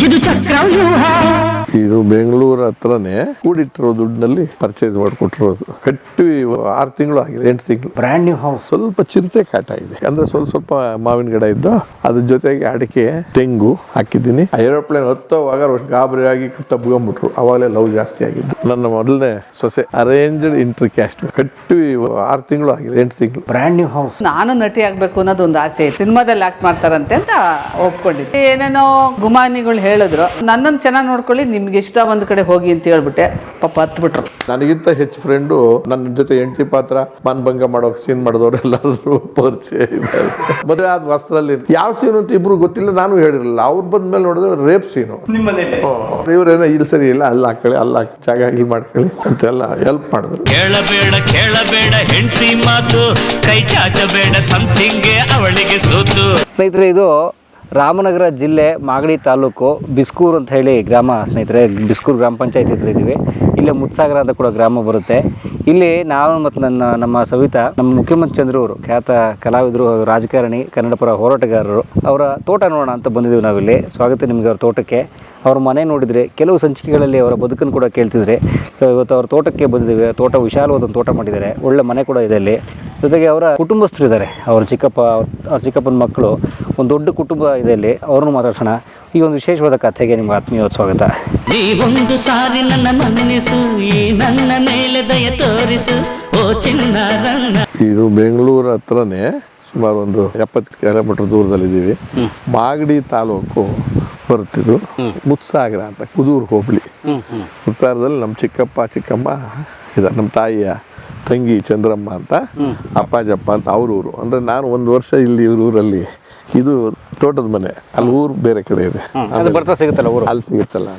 ಇದು ಚಕ್ರವ್ಯೂಹ ಇದು ಬೆಂಗಳೂರು ಹತ್ರನೇ ಕೂಡಿಟ್ಟಿರೋ ದುಡ್ಡಿನಲ್ಲಿ ಪರ್ಚೇಸ್ ಮಾಡಿಕೊಟ್ಟಿರೋದು. ಕಟ್ಟಿ ಆರು ತಿಂಗಳು ಆಗಿದೆ ಎಂಟು ತಿಂಗಳು. ಬ್ರ್ಯಾಂಡ್ ನ್ಯೂ ಹೌಸ್ ಸ್ವಲ್ಪ ಚಿರತೆ ಕಾಟ ಇದೆ. ಅಂದ್ರೆ ಸ್ವಲ್ಪ ಸ್ವಲ್ಪ ಮಾವಿನ ಗಿಡ ಇದ್ದು ಅದ್ರ ಜೊತೆಗೆ ಅಡಿಕೆ ತೆಂಗು ಹಾಕಿದ್ದೀನಿ. ಏರೋಪ್ಲೇನ್ ಹತ್ತೋವಾಗ ಅಷ್ಟು ಗಾಬರಿ ಆಗಿ ತಬ್ಕೊಂಡ್ಬಿಟ್ರು ಅವಾಗಲೇ ಲವ್ ಜಾಸ್ತಿ ಆಗಿದ್ದು. ನನ್ನ ಮೊದಲನೇ ಸೊಸೆ ಅರೇಂಜ್ಡ್ ಇಂಟ್ರಿ ಕ್ಯಾಸ್ಟ್ ಕಟ್ಟಿ ಆರು ತಿಂಗಳು ಆಗಿದೆ ಎಂಟು ತಿಂಗಳು. ಬ್ರ್ಯಾಂಡ್ ನ್ಯೂ ಹೌಸ್ ನಾನು ನಟಿ ಆಗ್ಬೇಕು ಅನ್ನೋದು ಒಂದು ಆಸೆ ಸಿನಿಮಾದಲ್ಲಿ ಆಕ್ಟ್ ಮಾಡ್ತಾರಂತೆ ಅಂತ ಒಪ್ಕೊಂಡಿದ್ದೆ. ಏನೇನೋ ಗುಮಾನಿಗಳು ಹೇಳಿದ್ರು. ನನ್ನನ್ನು ಚೆನ್ನಾಗಿ ನೋಡ್ಕೊಳ್ಳಿ ನಿಮ್ಗೆ ಇಷ್ಟ ಒಂದ್ ಕಡೆ ಹೋಗಿ ಅಂತ ಹೇಳ್ಬಿಟ್ಟೆ. ಪಾಪ ಹತ್ಬಿಟ್ರು. ನನಗಿಂತ ಹೆಚ್ಚು ಫ್ರೆಂಡು ನನ್ನ ಜೊತೆ ಹೆಂಡತಿ ಪಾತ್ರ ಮಾನ್ಭಂಗ ಮಾಡೋಕೆ ಸೀನ್ ಮಾಡಿದವರೆಲ್ಲರೂ ಪರಿಚಯ ಇದ್ದಾರೆ. ಮದುವೆ ಆದ ವಸ್ತ್ರದಲ್ಲಿ ಯಾವ ಸೀನ್ ಅಂತ ಇಬ್ರು ಗೊತ್ತಿಲ್ಲ ನಾನು ಹೇಳಿರಲಿಲ್ಲ. ಅವ್ರು ಬಂದ್ಮೇಲೆ ನೋಡಿದ್ರೆ ರೇಪ್ ಸೀನು ಇವ್ರೇನೋ ಇಲ್ಲಿ ಸರಿ ಇಲ್ಲ ಅಲ್ಲಿ ಹಾಕೊಳ್ಳಿ ಅಲ್ಲಿ ಹಾಕಿ ಜಾಗ ಇಲ್ಲಿ ಮಾಡ್ಕೊಳ್ಳಿ ಅಂತೆಲ್ಲ ಹೆಲ್ಪ್ ಮಾಡಿದ್ರು. ಕೇಳಬೇಡ ಕೇಳಬೇಡ ಹೆಂಡತಿ ಮಾತು. ಕೈ ಚಾಚಬೇಡ ಸಂಥಿಂಗ್ ಅವಳಿಗೆ ಸೋತು. ಸ್ನೇಹಿತರೆ ಇದು ರಾಮನಗರ ಜಿಲ್ಲೆ ಮಾಗಡಿ ತಾಲೂಕು ಬಿಸ್ಕೂರು ಅಂತ ಹೇಳಿ ಗ್ರಾಮ ಸ್ನೇಹಿತರೆ, ಬಿಸ್ಕೂರು ಗ್ರಾಮ ಪಂಚಾಯತ್ ಹತ್ರ ಇದ್ದೀವಿ. ಇಲ್ಲೇ ಮುತ್ಸಾಗರ ಅಂತ ಕೂಡ ಗ್ರಾಮ ಬರುತ್ತೆ. ಇಲ್ಲಿ ನಾನು ಮತ್ತು ನನ್ನ, ನಮ್ಮ ಸವಿತಾ, ನಮ್ಮ ಮುಖ್ಯಮಂತ್ರಿ ಚಂದ್ರವರು ಖ್ಯಾತ ಕಲಾವಿದರು, ರಾಜಕಾರಣಿ, ಕನ್ನಡಪುರ ಹೋರಾಟಗಾರರು, ಅವರ ತೋಟ ನೋಡೋಣ ಅಂತ ಬಂದಿದ್ದೀವಿ ನಾವಿಲ್ಲಿ. ಸ್ವಾಗತ ನಿಮಗೆ ಅವ್ರ ತೋಟಕ್ಕೆ. ಅವ್ರ ಮನೆ ನೋಡಿದರೆ, ಕೆಲವು ಸಂಚಿಕೆಗಳಲ್ಲಿ ಅವರ ಬದುಕನ್ನು ಕೂಡ ಕೇಳ್ತಿದ್ರೆ. ಸೊ ಇವತ್ತು ಅವ್ರ ತೋಟಕ್ಕೆ ಬಂದಿದ್ದೀವಿ. ತೋಟ ವಿಶಾಲವಾದ ಒಂದು ತೋಟ ಮಾಡಿದ್ದಾರೆ. ಒಳ್ಳೆ ಮನೆ ಕೂಡ ಇದೆ ಅಲ್ಲಿ. ಜೊತೆಗೆ ಅವರ ಕುಟುಂಬಸ್ಥರು ಇದ್ದಾರೆ ಅವ್ರ ಚಿಕ್ಕಪ್ಪ ಅವ್ರ ಚಿಕ್ಕಪ್ಪನ ಮಕ್ಕಳು ಒಂದು ದೊಡ್ಡ ಕುಟುಂಬ ಇದೆ ಇಲ್ಲಿ. ಅವ್ರನ್ನೂ ಮಾತಾಡ್ಸೋಣ. ಈ ಒಂದು ವಿಶೇಷವಾದ ಕಥೆಗೆ ನಿಮ್ಗೆ ಆತ್ಮೀಯ ಸ್ವಾಗತ. ಈ ಒಂದು ಸಾರಿ ನನ್ನ ಮನ್ನಿಸು ಈ ನನ್ನ ಮೇಲೆ ದಯ ತೋರಿಸು. ಓ ಚಿನ್ನಾರಣ್ಣ. ಇದು ಬೆಂಗಳೂರು ಹತ್ರನೇ ಸುಮಾರು ಒಂದು ಎಪ್ಪತ್ತು ಕಿಲೋಮೀಟರ್ ದೂರದಲ್ಲಿದ್ದೀವಿ. ಮಾಗಡಿ ತಾಲೂಕು ಬರ್ತಿದ್ರು ಮುತ್ಸಾಗರ ಅಂತ ಕುದೂರು ಹೋಬಳಿ. ಮುತ್ಸಾಗರದಲ್ಲಿ ನಮ್ಮ ಚಿಕ್ಕಪ್ಪ ಚಿಕ್ಕಮ್ಮ ಇದ್ದಾರೆ. ನಮ್ಮ ತಾಯಿಯ ತಂಗಿ ಚಂದ್ರಮ್ಮ ಅಂತ ಅಪ್ಪಾಜಪ್ಪ ಅಂತ ಅವ್ರ ಊರು ಅಂದರೆ ನಾನು ಒಂದು ವರ್ಷ ಇಲ್ಲಿ ಇವ್ರ ಊರಲ್ಲಿ ಇದು ತೋಟದ ಮನೆ ಅಲ್ಲಿ ಊರು ಬೇರೆ ಕಡೆ ಇದೆ. ಅದು ಬರ್ತಾ ಸಿಗುತ್ತಲ್ಲ ಊರು? ಅಲ್ಲಿ ಸಿಗುತ್ತಲ್ಲ.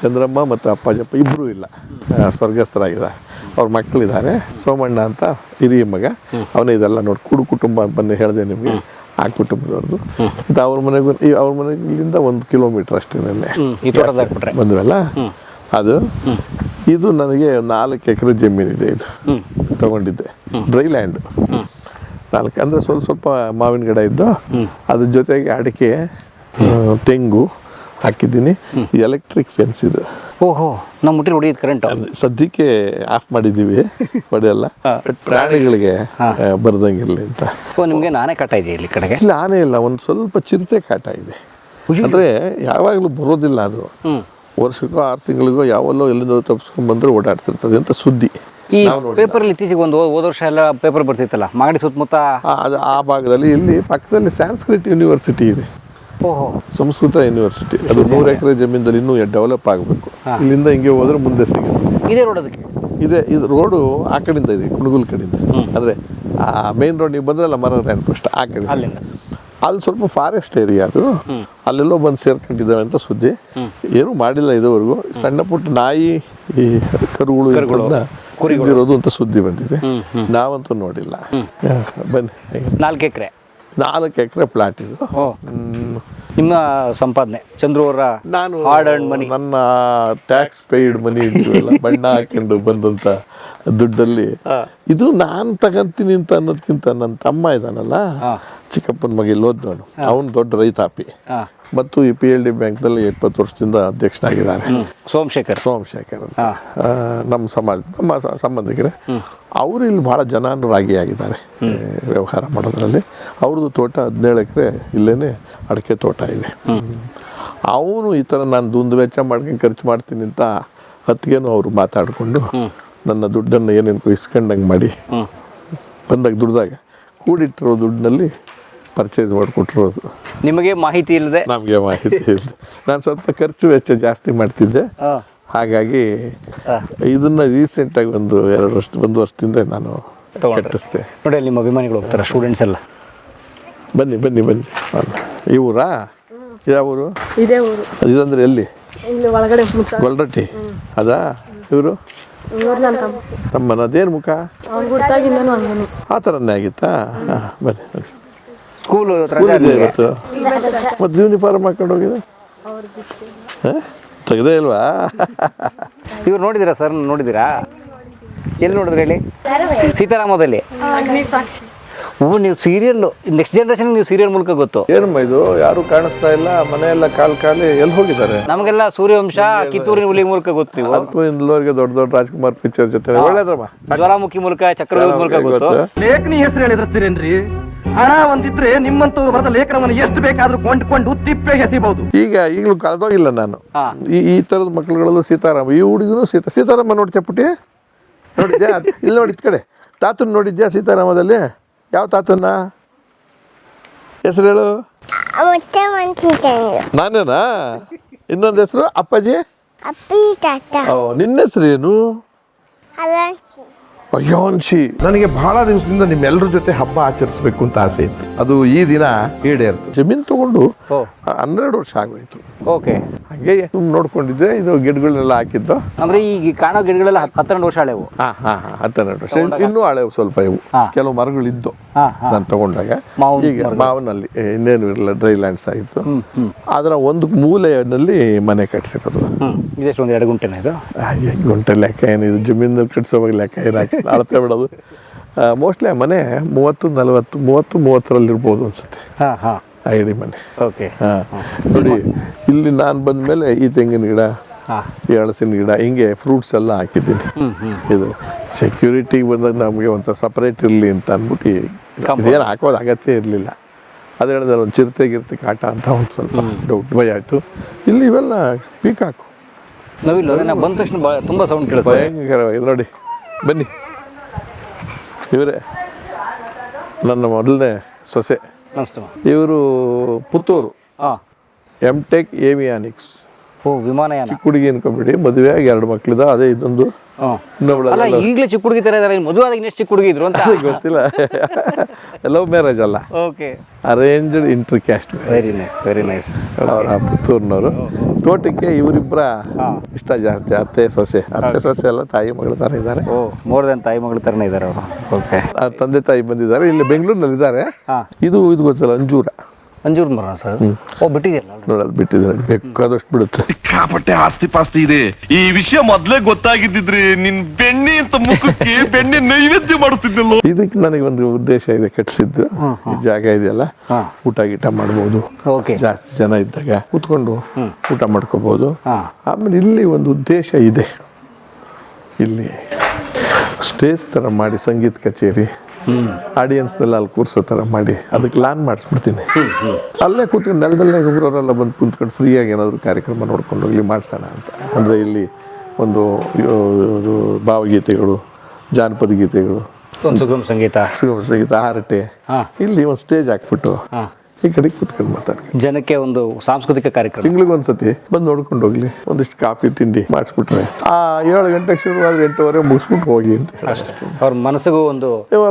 ಚಂದ್ರಮ್ಮ ಮತ್ತು ಅಪ್ಪಾಜಪ್ಪ ಇಬ್ಬರೂ ಇಲ್ಲ. ಸ್ವರ್ಗಸ್ಥರಾಗಿದ್ದ ಸ್ವರ್ಗಸ್ಥರಾಗಿದ್ದಾರೆ ಅವ್ರ ಮಕ್ಕಳಿದ್ದಾರೆ. ಸೋಮಣ್ಣ ಅಂತ ಹಿರಿಯ ಮಗ. ಅವನೇ ಇದೆಲ್ಲ ನೋಡಿ ಕುಡು ಕುಟುಂಬ ಅಂತ ಬಂದು ಹೇಳಿದೆ ನಿಮಗೆ ಆ ಕುಟುಂಬದವ್ರದ್ದು. ಮತ್ತು ಅವ್ರ ಮನೆಗೂ ಈ ಅವ್ರ ಮನೆಗಿಂದ ಒಂದು ಕಿಲೋಮೀಟರ್ ಅಷ್ಟೇ ದಾಟ್ಬಿಟ್ರೆ. ಬಂದ್ವಲ್ಲ? ಅದು ಇದು ನನಗೆ ನಾಲ್ಕು ಎಕರೆ ಜಮೀನಿದೆ ಇದು. ತಗೊಂಡಿದ್ದೆ. ಡ್ರೈ ಲ್ಯಾಂಡ್ ನಾಲ್ಕು ಅಂದರೆ ಸ್ವಲ್ಪ ಸ್ವಲ್ಪ ಮಾವಿನ ಗಿಡ ಇದ್ದು ಅದ್ರ ಜೊತೆಗೆ ಅಡಿಕೆ ತೆಂಗು ಹಾಕಿದ್ದೀನಿ. ಎಲೆಕ್ಟ್ರಿಕ್ ಫೆನ್ಸ್ ಇದು. ಓಹೋ ನಮ್ಮ ಮುಟ್ಟಿ ಹೊಡಿಯೋದು ಕರೆಂಟ್ ಸದ್ಯಕ್ಕೆ ಆಫ್ ಮಾಡಿದ್ದೀವಿ. ಹೊಡೆಯಲ್ಲ. ಪ್ರಾಣಿಗಳಿಗೆ ಬರ್ದಂಗಿರಲಿ ಅಂತ. ಓ ನಿಮಗೆ ನಾನೇ ಕಾಟ ಇದೆ ಇಲ್ಲಿ ಕಡೆಗೆ? ಇಲ್ಲ ಆನೆ ಇಲ್ಲ. ಒಂದು ಸ್ವಲ್ಪ ಚಿರತೆ ಕಾಟ ಇದೆ. ಅಂದರೆ ಯಾವಾಗಲೂ ಬರೋದಿಲ್ಲ ಅದು. ವರ್ಷಕ್ಕೋ ಆರು ತಿಂಗಳಿಗೋ ಯಾವಲ್ಲೋ ಎಲ್ಲಿಂದ ತಪ್ಪಿಸ್ಕೊಂಡ್ಬಂದ್ರೆ ಓಡಾಡ್ತಿರ್ತದೆ ಅಂತ ಸುದ್ದಿ. ಈ ಪೇಪರ್ ಅಲ್ಲಿ ಇತ್ತೀಚೆಗೆ ಒಂದು ಹೋದ ವರ್ಷ ಎಲ್ಲ ಪೇಪರ್ ಬರ್ತಿತ್ತಲ್ಲ ಮಾಗಡಿ ಸುತ್ತಮುತ್ತ ಆ, ಅದು ಆ ಭಾಗದಲ್ಲಿ ಇಲ್ಲಿ ಪಕ್ಕದಲ್ಲಿ ಸ್ಯಾನ್ಸ್ಕ್ರಿಟ್ ಯೂನಿವರ್ಸಿಟಿ ಇದೆ. ಓಹೋ. ಸಂಸ್ಕೃತ ಯೂನಿವರ್ಸಿಟಿ ಅದು ನೂರು ಎಕರೆ ಜಮೀನಲ್ಲಿ ಇನ್ನೂ ಡೆವಲಪ್ ಆಗಬೇಕು. ಇಲ್ಲಿಂದ ಹಿಂಗೆ ಹೋದ್ರೆ ಮುಂದೆ ಸಿಗುತ್ತೆ. ಇದೇ ರೋಡ್ ಅದಕ್ಕೆ? ಇದೆ ಇದು ರೋಡು ಆ ಕಡೆಯಿಂದ ಇದೆ ಕುಣಗುಲ್ ಕಡೆಯಿಂದ. ಅಂದರೆ ಆ ಮೇನ್ ರೋಡ್ ನೀವು ಬಂದ್ರಲ್ಲ ಮರ ರ್ಯಾಂಡ್ ಆ ಕಡೆ. ಅಲ್ಲಿ ಸ್ವಲ್ಪ ಫಾರೆಸ್ಟ್ ಏರಿಯಾ ಅದು. ಅಲ್ಲೆಲ್ಲೋ ಬಂದು ಸೇರ್ಕೊಂಡಿದ್ದಾವೆ ಅಂತ ಸುದ್ದಿ. ಏನೂ ಮಾಡಿಲ್ಲ ಇದುವರೆಗೂ. ಸಣ್ಣ ಪುಟ್ಟ ನಾಯಿ ಈ ಕರುಗಳು ತಿಂದಿರೋದು ಅಂತ ಸುದ್ದಿ ಬಂದಿದೆ. ನಾವಂತೂ ನೋಡಿಲ್ಲ. ಬನ್ನಿ? ನಾಲ್ಕು ಎಕರೆ. ನಾಲ್ಕು ಎಕರೆ ಪ್ಲಾಟ್ ಇದು. ನಿಮ್ಮ ಸಂಪಾದನೆ ಚಂದ್ರು ಅವರ ನಾನು ಹಾರ್ಡ್ ಅಂಡ್ ಮನಿ ನನ್ನ ಟ್ಯಾಕ್ಸ್ ಪೇಯ್ಡ್ ಮನಿ ಬಣ್ಣ ಹಾಕೊಂಡು ಬಂದಂತ ದುಡ್ಡಲ್ಲಿ. ಇದು ನಾನು ತಗಂತೀನಿ ಅಂತ ಅನ್ನೋದಕ್ಕಿಂತ ನನ್ನ ತಮ್ಮ ಇದಾನಲ್ಲ ಚಿಕ್ಕಪ್ಪನ ಮಗ ಇಲ್ಲಿ ಓದ್ದವನು. ಅವನು ದೊಡ್ಡ ರೈತಾಪಿ ಮತ್ತು ಈ ಪಿ ಎಲ್ ಡಿ ಬ್ಯಾಂಕ್ನಲ್ಲಿ ಇಪ್ಪತ್ತು ವರ್ಷದಿಂದ ಅಧ್ಯಕ್ಷನಾಗಿದ್ದಾನೆ ಸೋಮಶೇಖರ್. ಸೋಮಶೇಖರ್ ನಮ್ಮ ಸಮಾಜ ನಮ್ಮ ಸಂಬಂಧಿಕರೇ. ಅವರು ಇಲ್ಲಿ ಭಾಳ ರಾಗಿ ಆಗಿದ್ದಾರೆ ವ್ಯವಹಾರ ಮಾಡೋದ್ರಲ್ಲಿ. ಅವ್ರದ್ದು ತೋಟ ಹದಿನೇಳು ಎಕರೆ ಇಲ್ಲೇನೆ ಅಡಿಕೆ ತೋಟ ಇದೆ. ಅವನು ಈ ಥರ ನಾನು ದುಂದು ವೆಚ್ಚ ಮಾಡ್ಕೊಂಡು ಖರ್ಚು ಮಾಡ್ತೀನಿ ಅಂತ ಅತ್ತಿಗೆನೂ ಅವರು ಮಾತಾಡಿಕೊಂಡು ನನ್ನ ದುಡ್ಡನ್ನು ಏನೇನು ಇಸ್ಕೊಂಡಂಗೆ ಮಾಡಿ ಬಂದಾಗ ದುಡ್ದಾಗ ಕೂಡಿಟ್ಟಿರೋ ದುಡ್ಡಿನಲ್ಲಿ ಪರ್ಚೇಸ್ ಮಾಡಿಕೊಟ್ಟಿರೋದು. ನಿಮಗೆ ಮಾಹಿತಿ ಇಲ್ಲದೆ? ನಮಗೆ ಮಾಹಿತಿ ಇಲ್ಲ. ನಾನು ಸ್ವಲ್ಪ ಖರ್ಚು ವೆಚ್ಚ ಜಾಸ್ತಿ ಮಾಡ್ತಿದ್ದೆ. ಹಾಗಾಗಿ ಇದನ್ನ ರೀಸೆಂಟಾಗಿ ಒಂದು ಎರಡು ವರ್ಷ ಒಂದು ವರ್ಷದಿಂದ ನಾನು ಕಟ್ಟಿಸ್ತೆ ನೋಡಿ ನಿಮ್ಮ ಅಭಿಮಾನಿಗಳು ಹೋಗ್ತಾರೆ ಸ್ಟೂಡೆಂಟ್ಸ್ ಎಲ್ಲ. ಬನ್ನಿ ಬನ್ನಿ ಬನ್ನಿ. ಈ ಊರಾ? ಯಾವ ಊರು? ಇದೇ ಊರು. ಇದಂದ್ರೆ ಎಲ್ಲಿ? ಇಲ್ಲಿ ಒಳಗಡೆ ಗೊಲ್ರಟ್ಟಿ. ಅದಾ? ಇವರು? ತಮ್ಮನ ಅದೇನು ಮುಖ? ಆ ಥರನೇ ಆಗಿತ್ತಾ? ಹಾಂ ಬನ್ನಿ ಬನ್ನಿ. ಸ್ಕೂಲ್ ಸ್ಕೂಲ್ ಇದೆ ಇವತ್ತು? ಮತ್ತು ಯೂನಿಫಾರ್ಮ್ ಹಾಕೊಂಡು ಹೋಗಿದೆ ಹಾಂ? ತೆಗೆದೇ ಇಲ್ವಾ? ಇವ್ರು ನೋಡಿದಿರಾ ಸರ್ ನೋಡಿದಿರಾ? ಎಲ್ಲಿ ನೋಡಿದ್ರಿ ಹೇಳಿ? ಸೀತಾರಾಮದಲ್ಲಿ? ನೀವು ಸೀರಿಯಲ್ ನೆಕ್ಸ್ಟ್ ಜನರೇಷನ್ ನೀವು ಸೀರಿಯಲ್ ಮೂಲಕ ಗೊತ್ತು. ಏನಮ್ಮ ಇದು? ಯಾರು ಕಾಣಿಸ್ತಾ ಇಲ್ಲ ಮನೆಯೆಲ್ಲ ಕಾಲ್ ಕಾಲಿ ಎಲ್ಲಿ ಹೋಗಿದ್ದಾರೆ? ನಮಗೆಲ್ಲ ಸೂರ್ಯವಂಶ ಕಿತ್ತೂರಿನ ಹುಲಿ ಮೂಲಕ ಗೊತ್ತು ನೀವು. ಅದಕ್ಕೂ ಇಂದಲವರೆಗೆ ದೊಡ್ಡ ದೊಡ್ಡ ರಾಜ್ಕುಮಾರ್ ಪಿಕ್ಚರ್ ಜೊತೆ. ಒಳ್ಳೇದಮ್ಮ. ಜ್ವಾಲಾಮುಖಿ ಮೂಲಕ ಚಕ್ರವ್ಯೂಹ ಮೂಲಕ ಗೊತ್ತು. ಲೇಖನಿ ಹೆಸರು ಹೇಳಿದ್ರಿ ಹಣ ಒಂದಿದ್ರೆ ನಿಮ್ಮಂತವ್ರು ಬರೆದ ಲೇಖನವನ್ನು ಎಷ್ಟು ಬೇಕಾದ್ರೂ ಕೊಂಡ್ಕೊಂಡು ತಿಪ್ಪೆ ಎಸಿಬಹುದು ಈಗ ಈಗಲೂ ಕಳೆದೋಗಿಲ್ಲ ನಾನು. ಈ ಈ ಥರದ ಮಕ್ಕಳುಗಳಲ್ಲೂ ಸೀತಾರಾಮ ಈ ಹುಡುಗನು ಸೀತಾ ಸೀತಾರಾಮ ನೋಡಿ ಚಪ್ಪುಟಿ ನೋಡಿದ್ಯಾ? ಇಲ್ಲ ನೋಡಿ ಇತ್ ಕಡೆ. ತಾತನ ನೋಡಿದ್ಯಾ ಸೀತಾರಾಮದಲ್ಲಿ? ಯಾವ ತಾತನ ಹೆಸರು ಹೇಳು ಮತ್ತೆ ನಾನೇನಾ? ಇನ್ನೊಂದು ಹೆಸರು? ಅಪ್ಪಾಜಿ? ಅಪ್ಪಿ ತಾತ. ಓ ನಿನ್ನ ಹೆಸರು ಏನು ಅಲ್ಲ ಅಯ್ಯೋನ್ಶಿ ನನಗೆ ಬಹಳ ದಿವಸದಿಂದ ನಿಮ್ಮೆಲ್ಲರ ಜೊತೆ ಹಬ್ಬ ಆಚರಿಸ್ಬೇಕು ಅಂತ ಆಸೆ ಇತ್ತು. ಅದು ಈ ದಿನ ಈಡೇರ್ತು. ಜಮೀನು ತಗೊಂಡು ಓ. ಹನ್ನೆರಡು ವರ್ಷ ಆಗೋಯ್ತು. ಓಕೆ. ಹಾಗೆ ಸುಮ್ಮನೆ ನೋಡ್ಕೊಂಡಿದ್ದೆ ಇದು ಗಿಡಗಳನ್ನೆಲ್ಲ ಹಾಕಿದ್ದು. ಅಂದ್ರೆ ಈಗ ಕಾಣೋ ಗಿಡಗಳೆಲ್ಲ ಹತ್- ಹತ್ತೆರಡು ವರ್ಷ ಹಳೆವು. ಹಾ ಹಾ ಹಾ ಹತ್ತೆರಡು ವರ್ಷ. ಇನ್ನು- ಇನ್ನೂ ಹಳೆವು ಸ್ವಲ್ಪ ಇವು. ಕೆಲವು ಮರಗಳು ಇದ್ದು. ನಾನು ತಗೊಂಡಾಗ. ಮಾವಿನ ಈಗ ಮಾವನಲ್ಲಿ ಇನ್ನೇನು ಇರಲಿಲ್ಲ ಡ್ರೈ ಲ್ಯಾಂಡ್ಸ್ ಆಗಿತ್ತು ಅದರ ಒಂದು ಮೂಲೆಯಲ್ಲಿ ಮನೆ ಕಟ್ಸಿರೋದು. ಹ್ಮ್ ಇದೆಷ್ಟು ಒಂದು ಎರಡು ಗುಂಟೆನ ಇದು? ಗುಂಟೆ ಲೆಕ್ಕ ಏನಿದು ಜಮೀನಲ್ಲಿ ಕಟ್ಸೋವಾಗ ಲೆಕ್ಕ ಏನಾಗಿ ಅಳತೆ ಬಿಡೋದು. ಮೋಸ್ಟ್ಲಿ ಆ ಮನೆ ಮೂವತ್ತು ನಲವತ್ತು ಮೂವತ್ತು ಮೂವತ್ತರಲ್ಲಿ ಇರ್ಬೋದು ಅನ್ಸುತ್ತೆ. ಹಾ ಹಾ. ಇಡೀ ಮನೆ. ಓಕೆ. ಹಾಂ. ನೋಡಿ ಇಲ್ಲಿ ನಾನು ಬಂದ ಮೇಲೆ ಈ ತೆಂಗಿನ ಗಿಡ ಎಳಸಿನ ಗಿಡ ಹಿಂಗೆ ಫ್ರೂಟ್ಸ್ ಎಲ್ಲ ಹಾಕಿದ್ದೀನಿ. ಇದು ಸೆಕ್ಯೂರಿಟಿಗೆ ಬಂದಾಗ ನಮಗೆ ಒಂಥರ ಸಪ್ರೇಟ್ ಇರಲಿ ಅಂತ ಅಂದ್ಬಿಟ್ಟು ಏನು ಹಾಕೋದು ಅಗತ್ಯ ಇರಲಿಲ್ಲ. ಅದು ಹೇಳಿದ್ರೆ ಒಂದು ಚಿರತೆ ಗಿರ್ತೆ ಕಾಟ ಅಂತ ಒಂದು ಸ್ವಲ್ಪ ಡೌಟ್ ಭಯ ಆಯಿತು. ಇಲ್ಲಿ ಇವೆಲ್ಲ ಪೀಕಾಕು ನಾವಿಲ್ಲ ಅದೇ ನಾವು ಬಂದ ತಕ್ಷಣ ತುಂಬ ಸೌಂಡ್ ಕೇಳಿಸ್ತದೆ ಭಯಂಕರವಾಗಿದೆ ನೋಡಿ ಬನ್ನಿ. ಇವರೇ ನನ್ನ ಮೊದಲನೇ ಸೊಸೆ. ನಮಸ್ತೆ ಇವರು ಪುತ್ತೂರು. ಹಾ. ಎಂ ಟೆಕ್ ಏವಿಯಾನಿಕ್ಸ್ ಓ ವಿಮಾನಯಾನ. ಚಿಕ್ಕ ಹುಡುಗಿ ಅನ್ಕೊಂಬಿಡಿ ಮದುವೆ ಆಗಿ ಎರಡು ಮಕ್ಕಳಿದ ಅದೇ ಇದೊಂದು. ಇನ್ನೊಬ್ಳು ಅಲ್ಲ ಈಗಲೇ ಚಿಕ್ಕ ಹುಡುಗಿ ತರ ಇದಾರೆ ಮದುವೆ ಆದಾಗ ಇನ್ನೆಷ್ಟು ಚಿಕ್ಕ ಹುಡುಗಿ ಇದ್ರು ಅಂತ. ಅದು ಗೊತ್ತಿಲ್ಲ. ಲವ್ ಮ್ಯಾರೇಜ್ ಅಲ್ಲ. Okay. Arranged inter caste very nice very nice ಅವರ ಪುತ್ತೂರಿನವರು. ತೋಟಕ್ಕೆ ಇವರಿಬ್ಬರ ಇಷ್ಟ ಜಾಸ್ತಿ ಅತ್ತೆ ಸೊಸೆ. ಅತ್ತೆ ಸೊಸೆ ಎಲ್ಲ ತಾಯಿ ಮಗಳ ಥರ ಇದ್ದಾರೆ. ಓ ಮೋರ್ ದನ್ ತಾಯಿ ಮಗಳ ತರನೇ ಇದ್ದಾರೆ ಅವರು. ಓಕೆ ತಂದೆ ತಾಯಿ ಬಂದಿದ್ದಾರೆ ಇಲ್ಲಿ ಬೆಂಗಳೂರಿನಲ್ಲಿ ಇದ್ದಾರೆ ಇದು ಇದು ಗೊತ್ತಲ್ಲ ಅಂಜೂರ. ಅಂಜೂರ್ ಮರ ಸರ್. ಓ ಬಿಟ್ಟಿದೆಯಲ್ಲ ನೋಡೋದು ಬಿಟ್ಟಿದ್ದಾರೆ. ಬೇಕಾದಷ್ಟು ಬಿಡುತ್ತೆ. ಸಿಕ್ಕಾಪಟ್ಟೆ ಆಸ್ತಿ ಪಾಸ್ತಿ ಇದೆ. ಈ ವಿಷಯ ಮೊದ್ಲೇ ಗೊತ್ತಾಗಿದ್ದಿದ್ರೆ ನಿನ್ ಬೆಣ್ಣೆ ಅಂತ ಮುಖಕ್ಕೆ ಬೆಣ್ಣೆ ನೈವೇದ್ಯ ಮಾಡುತ್ತಿದ್ದಲ್ಲ. ಇದಕ್ಕೆ ನನಗೆ ಒಂದು ಉದ್ದೇಶ ಇದೆ ಕಟ್ಸಿದ್ದು ಈ ಜಾಗ ಇದೆಯಲ್ಲ. ಊಟ ಗೀಟ ಮಾಡ್ಬೋದು. Okay. ಜಾಸ್ತಿ ಜನ ಇದ್ದಾಗ ಕೂತ್ಕೊಂಡು ಊಟ ಮಾಡ್ಕೋಬಹುದು ಆಮೇಲೆ ಇಲ್ಲಿ ಒಂದು ಉದ್ದೇಶ ಇದೆ. ಇಲ್ಲಿ ಸ್ಟೇಜ್ ತರ ಮಾಡಿ ಸಂಗೀತ ಕಚೇರಿ. ಆಡಿಯನ್ಸ್ನೆಲ್ಲ ಅಲ್ಲಿ ಕೂರ್ಸೋ ಥರ ಮಾಡಿ ಅದಕ್ಕೆ ಲಾನ್ ಮಾಡಿಸ್ಬಿಡ್ತೀನಿ. ಅಲ್ಲೇ ಕೂತ್ಕೊಂಡು ನೆಲದಲ್ಲೇ ಒಬ್ಬರವರೆಲ್ಲ ಬಂದು ಕುಂತ್ಕೊಂಡು ಫ್ರೀಯಾಗಿ ಏನಾದರೂ ಕಾರ್ಯಕ್ರಮ ನೋಡ್ಕೊಂಡು ಹೋಗ್ಲಿ ಮಾಡಿಸೋಣ ಅಂತ. ಅಂದರೆ ಇಲ್ಲಿ ಒಂದು ಭಾವಗೀತೆಗಳು ಜಾನಪದ ಗೀತೆಗಳು ಸುಗಮ ಸಂಗೀತ. ಸುಗಮ ಸಂಗೀತ ಹರಟೆ ಇಲ್ಲಿ ಒಂದು ಸ್ಟೇಜ್ ಹಾಕ್ಬಿಟ್ಟು. ಈ ಕಡೆ ಕುತ್ಕೊಂಡು ಮಾತಾಡ್ಕೊಂಡು. ಜನಕ್ಕೆ ಒಂದು ಸಾಂಸ್ಕೃತಿಕ ಕಾರ್ಯಕ್ರಮ. ತಿಂಗಳಿಗೆ ಒಂದ್ಸತಿ ಬಂದು ನೋಡ್ಕೊಂಡು ಹೋಗ್ಲಿ. ಒಂದಿಷ್ಟು ಕಾಫಿ ತಿಂಡಿ ಮಾಡಿಸ್ಬಿಟ್ರೆ. ಆ ಏಳು ಗಂಟೆಗೆ ಶುರು ಆದ್ರೆ ಎಂಟುವರೆ ಮುಗಿಸ್ಬಿಟ್ಟು ಹೋಗಿ ಅಂತ ಅಷ್ಟೇ. ಅವ್ರ ಮನಸ್ಸಿಗೂ ಒಂದು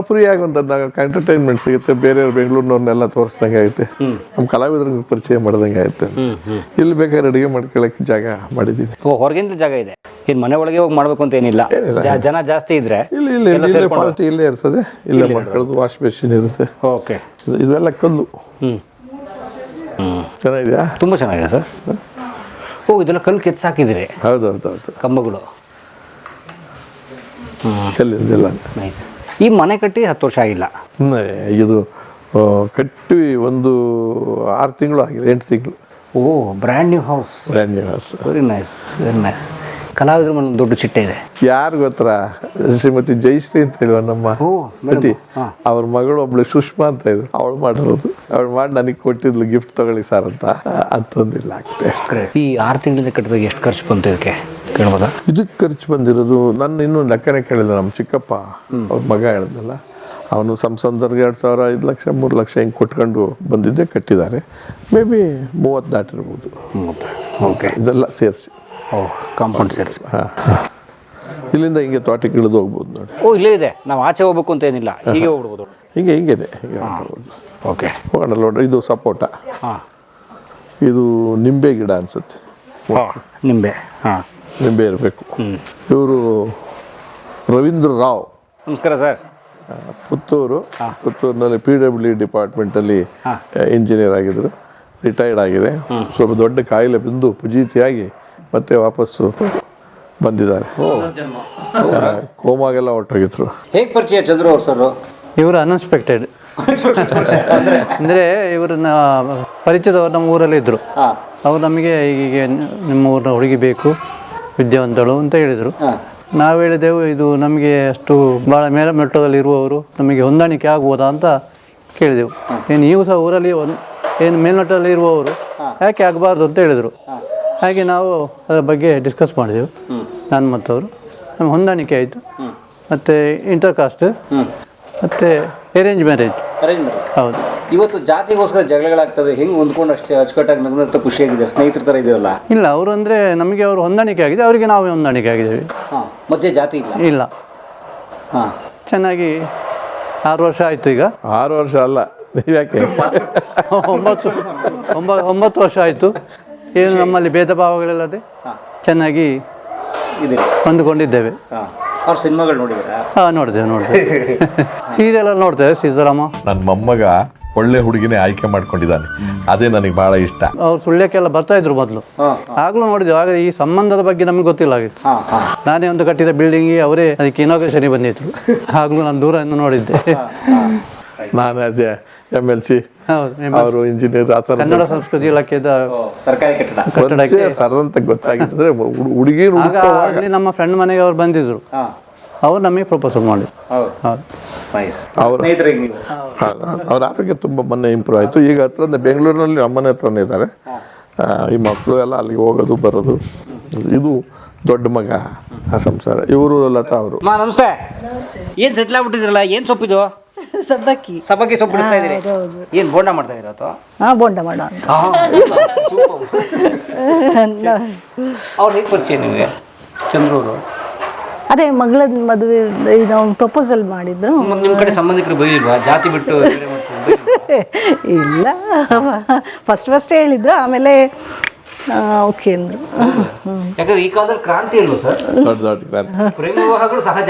ಫ್ರೀ ಆಗುವಂತದ್ದಾಗ ಒಂದು ಎಂಟರ್ಟೈನ್ಮೆಂಟ್ ಸಿಗುತ್ತೆ. ಬೇರೆ ಬೆಂಗಳೂರಿನವ್ರನ್ನೆಲ್ಲ ತೋರಿಸ್ದಂಗೆ ಆಗುತ್ತೆ ನಮ್ಮ ಕಲಾವಿದರಿಗೆ ಪರಿಚಯ ಮಾಡ್ದಂಗೆ ಆಗುತ್ತೆ ಇಲ್ಲಿ ಬೇಕಾದ್ರೆ ಅಡುಗೆ ಮಾಡ್ಕೊಳಕ್ಕೆ ಜಾಗ ಮಾಡಿದ್ದೀನಿ ಹೊರಗಿಂದ ಜಾಗ ಇದೆ. ಇನ್ ಮನೆ ಒಳಗೆ ಹೋಗಿ ಮಾಡ್ಬೇಕು ಅಂತ ಏನಿಲ್ಲ. ಜನ ಜಾಸ್ತಿ ಇದ್ರೆ ಇಲ್ಲಿ ಇಲ್ಲಿ ಇಲ್ಲೇ. ಪಾರ್ಟಿ ಇಲ್ಲೇ ಇರ್ತದೆ. ಇಲ್ಲೇ ಮಾಡ್ಕೊಳ್ಳೋದು ವಾಶ್ ಬೇಸಿನ್ ಇರುತ್ತೆ. ಓಕೆ. ಇದೆಲ್ಲ ಕಲ್ಲು. ಹ್ಮ್. ಚೆನ್ನಾಗಿದೆಯಾ? ತುಂಬಾ ಚೆನ್ನಾಗಿದೆ ಸರ್. ಓ ಇದೆಲ್ಲ ಕಲ್ಲು ಕೆತ್ಸಾಕಿದಿರಿ ಹೌದು ಹೌದು ಹೌದು. ಕಂಬಗಳು. ಕಲ್ಲಿದೆಲ್ಲ ನೈಸ್ ಈ ಮನೆ ಕಟ್ಟಿ ಹತ್ತು ವರ್ಷ ಆಗಿಲ್ಲ. ಇದು ಆ, ಕಟ್ಟಿ ಒಂದು ಆರು ತಿಂಗಳು ಆಗಿದೆ ಎಂಟು ತಿಂಗಳು. ಓ brand new house brand new house very nice very nice ಕಲಾವಿದ್ರ ಮೇಲೆ ಒಂದು ದೊಡ್ಡ ಚಿಟ್ಟೆ ಇದೆ. ಯಾರು ಗೊತ್ತರ ಶ್ರೀಮತಿ ಜಯಶ್ರೀ ಅಂತ ಹೇಳುವ ನಮ್ಮ. ನಟಿ ಅವ್ರ ಮಗಳು ಒಬ್ಳು ಸುಷ್ಮಾ ಅಂತ ಇದ್ರು. ಅವಳು ಮಾಡಿರೋದು. ಅವಳು ಮಾಡಿ ನನಗೆ ಕೊಟ್ಟಿದ್ಲು ಗಿಫ್ಟ್ ತಗೊಳ್ಳಿ ಸರ್ ಅಂತ. ಅಂತಂದಿಲ್ಲ ಆಗ್ತದೆ. ಈ ಆರು ತಿಂಗಳಿಂದ ಕಟ್ಟಿದಾಗ ಎಷ್ಟು ಖರ್ಚು ಬಂತು ಇದಕ್ಕೆ? ಕೇಳ್ಬೋದಾ? ಇದಕ್ಕೆ ಖರ್ಚು ಬಂದಿರೋದು ನನ್ನ ಇನ್ನೂ ಲೆಕ್ಕನೇ ಕೇಳಿದ ನಮ್ಮ ಚಿಕ್ಕಪ್ಪ. ಅವ್ರ ಮಗ ಹೇಳ್ದಲ್ಲ. ಅವನು ಸಂಸಂದರ್ಗೆ ಎರಡು ಸಾವಿರ ಐದು ಲಕ್ಷ ಮೂರು ಲಕ್ಷ ಹಿಂಗೆ ಕೊಟ್ಕೊಂಡು ಬಂದಿದ್ದೆ ಕಟ್ಟಿದ್ದಾರೆ. ಮೇ ಬಿ ಮೂವತ್ತು. ದಾಟಿರ್ಬೋದು ಓಕೆ ಇದೆಲ್ಲ ಸೇರಿಸಿ. ಕಾಂಪೌಂಡ್ ಸೇರಿಸಿ ಇಲ್ಲಿಂದ ಹಿಂಗೆ ತೋಟಕ್ಕೆ ಇಳಿದು ಹೋಗ್ಬೋದು ನೋಡಿ. ಓ ಇಲ್ಲೇ ಇದೆ. ನಾವು ಆಚೆ ಹೋಗ್ಬೇಕು ಅಂತ ಏನಿಲ್ಲ. ಹೀಗೆ ಹೋಗ್ಬೋದು ಹಿಂಗೆ ಹಿಂಗಿದೆ ಹಿಂಗೆ ಇದೆ ಓಕೆ ಹೋಗೋಣ ನೋಡ್ರಿ. ಇದು ಸಪೋಟ. ಹಾಂ. ಇದು ನಿಂಬೆ ಗಿಡ ಅನ್ಸುತ್ತೆ. ನಿಂಬೆ. ಹಾಂ. ನಿಂಬೆ ಇರಬೇಕು. ಇವರು ರವೀಂದ್ರ ರಾವ್. ನಮಸ್ಕಾರ ಸರ್. ಪುತ್ತೂರು. ಪುತ್ತೂರಿನಲ್ಲಿ ಪಿ ಡಬ್ಲ್ಯೂ ಡಿಪಾರ್ಟ್ಮೆಂಟಲ್ಲಿ ಇಂಜಿನಿಯರ್ ಆಗಿದ್ರು. ರಿಟೈರ್ಡ್ ಆಗಿದೆ. ಸ್ವಲ್ಪ ದೊಡ್ಡ ಕಾಯಿಲೆ ಬಿಂದು ಪುಜೀತಿಯಾಗಿ ಮತ್ತೆ ವಾಪಸ್ಸು ಬಂದಿದ್ದಾರೆ. ಕೋಮಾಗೆಲ್ಲ ಹೊರಟೋಗಿದ್ರು ಹೇಗೆ ಪರಿಚಯ ಚಂದ್ರು ಅವ್ರು ಸರ್? ಇವರು ಅನ್ಎಕ್ಸ್ಪೆಕ್ಟೆಡ್ ಅಂದರೆ? ಇವ್ರನ್ನ ಪರಿಚಯದವರು ನಮ್ಮ ಊರಲ್ಲಿ ಇದ್ದರು ಅವ್ರು ನಮಗೆ ಹೀಗೆ ನಿಮ್ಮ ಊರಿನ ಹುಡುಗಿ ಬೇಕು ವಿದ್ಯಾವಂತಳು ಅಂತ ಹೇಳಿದರು. ನಾವು ಹೇಳಿದೆವು ಇದು ನಮಗೆ ಅಷ್ಟು ಭಾಳ ಮೇಲ್ಮಟ್ಟದಲ್ಲಿ ಇರುವವರು ನಮಗೆ ಹೊಂದಾಣಿಕೆ ಆಗ್ಬೋದಾ ಅಂತ ಕೇಳಿದೆವು. ಏನು ನೀವು ಸಹ ಊರಲ್ಲಿ ಒಂದು ಏನು ಮೇಲ್ಮಟ್ಟದಲ್ಲಿ ಇರುವವರು ಯಾಕೆ ಆಗಬಾರ್ದು ಅಂತ ಹೇಳಿದರು. ಹಾಗೆ ನಾವು ಅದರ ಬಗ್ಗೆ ಡಿಸ್ಕಸ್ ಮಾಡಿದೆವು ನಾನು ಮತ್ತವರು. ನಮ್ಮ ಹೊಂದಾಣಿಕೆ ಆಯಿತು. ಮತ್ತು ಇಂಟರ್ ಕಾಸ್ಟ್ ಮತ್ತು ಅರೇಂಜ್ ಮ್ಯಾರೇಜ್ ಅರೇಂಜ್ ಹೌದು. ಇವತ್ತು ಜಾತಿಗೋಸ್ಕರ ಜಗಳಗಳಾಗ್ತವೆ ಹೆಂಗೆ ಹೊಂದ್ಕೊಂಡು ಅಷ್ಟೇ ಅಚ್ಚುಕಟ್ಟಾಗಿ ನಗ್ನಗ್ತಾ ಖುಷಿಯಾಗಿದ್ದಾರೆ ಸ್ನೇಹಿತರ ಥರ ಇದೆಯಲ್ಲ ಇಲ್ಲ ಅವರು ಅಂದರೆ ನಮಗೆ ಅವರು ಹೊಂದಾಣಿಕೆ ಆಗಿದೆ ಅವರಿಗೆ ನಾವು ಹೊಂದಾಣಿಕೆ ಆಗಿದ್ದೇವೆ. ಹಾಂ ಮಧ್ಯೆ ಜಾತಿ ಇಲ್ಲ? ಇಲ್ಲ. ಹಾಂ. ಚೆನ್ನಾಗಿ ಆರು ವರ್ಷ ಆಯಿತು ಈಗ. ಆರು ವರ್ಷ ಅಲ್ಲ ಯಾಕೆ? ಒಂಬತ್ತು ಒಂಬ ಒಂಬತ್ತು ವರ್ಷ ಆಯಿತು. ಏನು ನಮ್ಮಲ್ಲಿ ಭೇದ ಭಾವಗಳಿಲ್ಲದೆ ಚೆನ್ನಾಗಿ ಇದೆ. ಹೊಂದಿಕೊಂಡಿದ್ದೇವೆ. ಹಾಂ. ಅವ್ರ ಸಿನಿಮಾಗಳು ನೋಡಿದ್ದೀರಾ? ಹಾಂ ನೋಡ್ತೇವೆ ನೋಡ್ತೇವೆ ಸೀರಿಯಲ್ ಎಲ್ಲ ನೋಡ್ತೇವೆ ಸೀತಾರಾಮ ನನ್ನ ಮೊಮ್ಮಗ ಒಳ್ಳೆ ಹುಡುಗಿನೇ ಆಯ್ಕೆ ಮಾಡ್ಕೊಂಡಿದ್ದಾನೆ. ಅದೇ ನನಗೆ ಬಹಳ ಇಷ್ಟ. ಅವ್ರು ಸುಳ್ಯಕ್ಕೆಲ್ಲ ಬರ್ತಾ ಇದ್ರು ಮೊದಲು. ಆಗಲೂ ನೋಡಿದ್ವಿ ಆಗ ಈ ಸಂಬಂಧದ ಬಗ್ಗೆ ನಮಗೆ ಗೊತ್ತಿಲ್ಲ ಆಗಿತ್ತು ಹಾಂ ಹಾಂ. ನಾನೇ ಒಂದು ಕಟ್ಟಿದ ಬಿಲ್ಡಿಂಗ್ ಅವರೇ ಅದಕ್ಕೆ ಇನಾಗ್ರೇಷನ್ಗೆ ಬಂದಿದ್ರು. ಆಗಲೂ ನಾನು ದೂರದಿಂದ ನೋಡಿದ್ದೆ. ಮಹಾರಾಜ ಎಂ ಎಲ್ ಸಿ ಹೌದು ಅವರು ಇಂಜಿನಿಯರ್ ಆ ಥರ ಕನ್ನಡ ಸಂಸ್ಕೃತಿ ಇಲಾಖೆದ ಸರ್ಕಾರಿ ಕಟ್ಟಡ. ಕಟ್ಟಡಕ್ಕೆ ಸರ್ ಅಂತ ಗೊತ್ತಾಗಿದ್ರೆ ಹುಡುಗಿ ಅಲ್ಲಿ ನಮ್ಮ ಫ್ರೆಂಡ್ ಮನೆಗೆ ಅವ್ರು ಬಂದಿದ್ರು ಅವ್ರು ನಮಗೆ ಪ್ರಪೋಸಲ್ ಮಾಡಿ ಹೌದು. ಹೌದು. ನೈಸ್. ಸ್ನೇಹಿತರಿಗೆ ನೀವು. ಅವ್ರ ಆರೋಗ್ಯ ತುಂಬ ಮೊನ್ನೆ ಇಂಪ್ರೂವ್ ಆಯಿತು. ಈಗ ಹತ್ರ ಬೆಂಗಳೂರಿನಲ್ಲಿ ಅಮ್ಮನ ಹತ್ರನೇ ಇದ್ದಾರೆ. ಈ ಮಕ್ಕಳು ಎಲ್ಲ ಅಲ್ಲಿಗೆ ಹೋಗೋದು ಬರೋದು. ಇದು ದೊಡ್ಡ ಮಗ ಆ ಸಂಸಾರ. ಇವರು ಲತಾ ಅವರು. ಅಮ್ಮ ನಮಸ್ತೆ. ಏನು ಸೆಟ್ಲ್ ಆಗ್ಬಿಟ್ಟಿದ್ರಲ್ಲ? ಏನು ಸೊಪ್ಪಿದು? ಸಬ್ಬಕ್ಕಿ. ಸಬ್ಬಕ್ಕಿ ಸೊಪ್ಪು ಬಿಡಿಸ್ತಾ ಇದ್ದೀರಿ? ಏನು ಬೋಂಡ ಮಾಡ್ತಾ ಇರೋ ಅಥವಾ? ಹಾ ಬೋಂಡ ಮಾಡೋ ಅಂತ ಅವ್ರು ಹೇಗೆ ಪರಿಚಯ ನಿಮಗೆ? ಚಂದ್ರೂರು. ಅದೇ ಮಗಳ ಮದುವೆ ಇದು ಅವ್ನು ಪ್ರಪೋಸಲ್ ಮಾಡಿದ್ರು. ಮತ್ತು ನಿಮ್ಮ ಕಡೆ ಸಂಬಂಧಿಕರು ಬೈಲಿಲ್ವಾ ಜಾತಿ ಬಿಟ್ಟು ಬೇರೆ ಮಾಡ್ಕೊಂಡು ಬೈಲಿಲ್ವಾ? ಇಲ್ಲ. ಫಸ್ಟ್ ಫಸ್ಟ್ ಹೇಳಿದ್ರು ಆಮೇಲೆ ಓಕೆ ಅಂದ್ರು. ಯಾಕಂದ್ರೆ ಈ ಕಾಲದಲ್ಲಿ ಕ್ರಾಂತಿ ಇಲ್ವಾ ಸರ್? ದೊಡ್ಡ ದೊಡ್ಡ ಕ್ರಾಂತಿ. ಪ್ರೇಮ ವಿವಾಹಗಳು ಸಹಜ.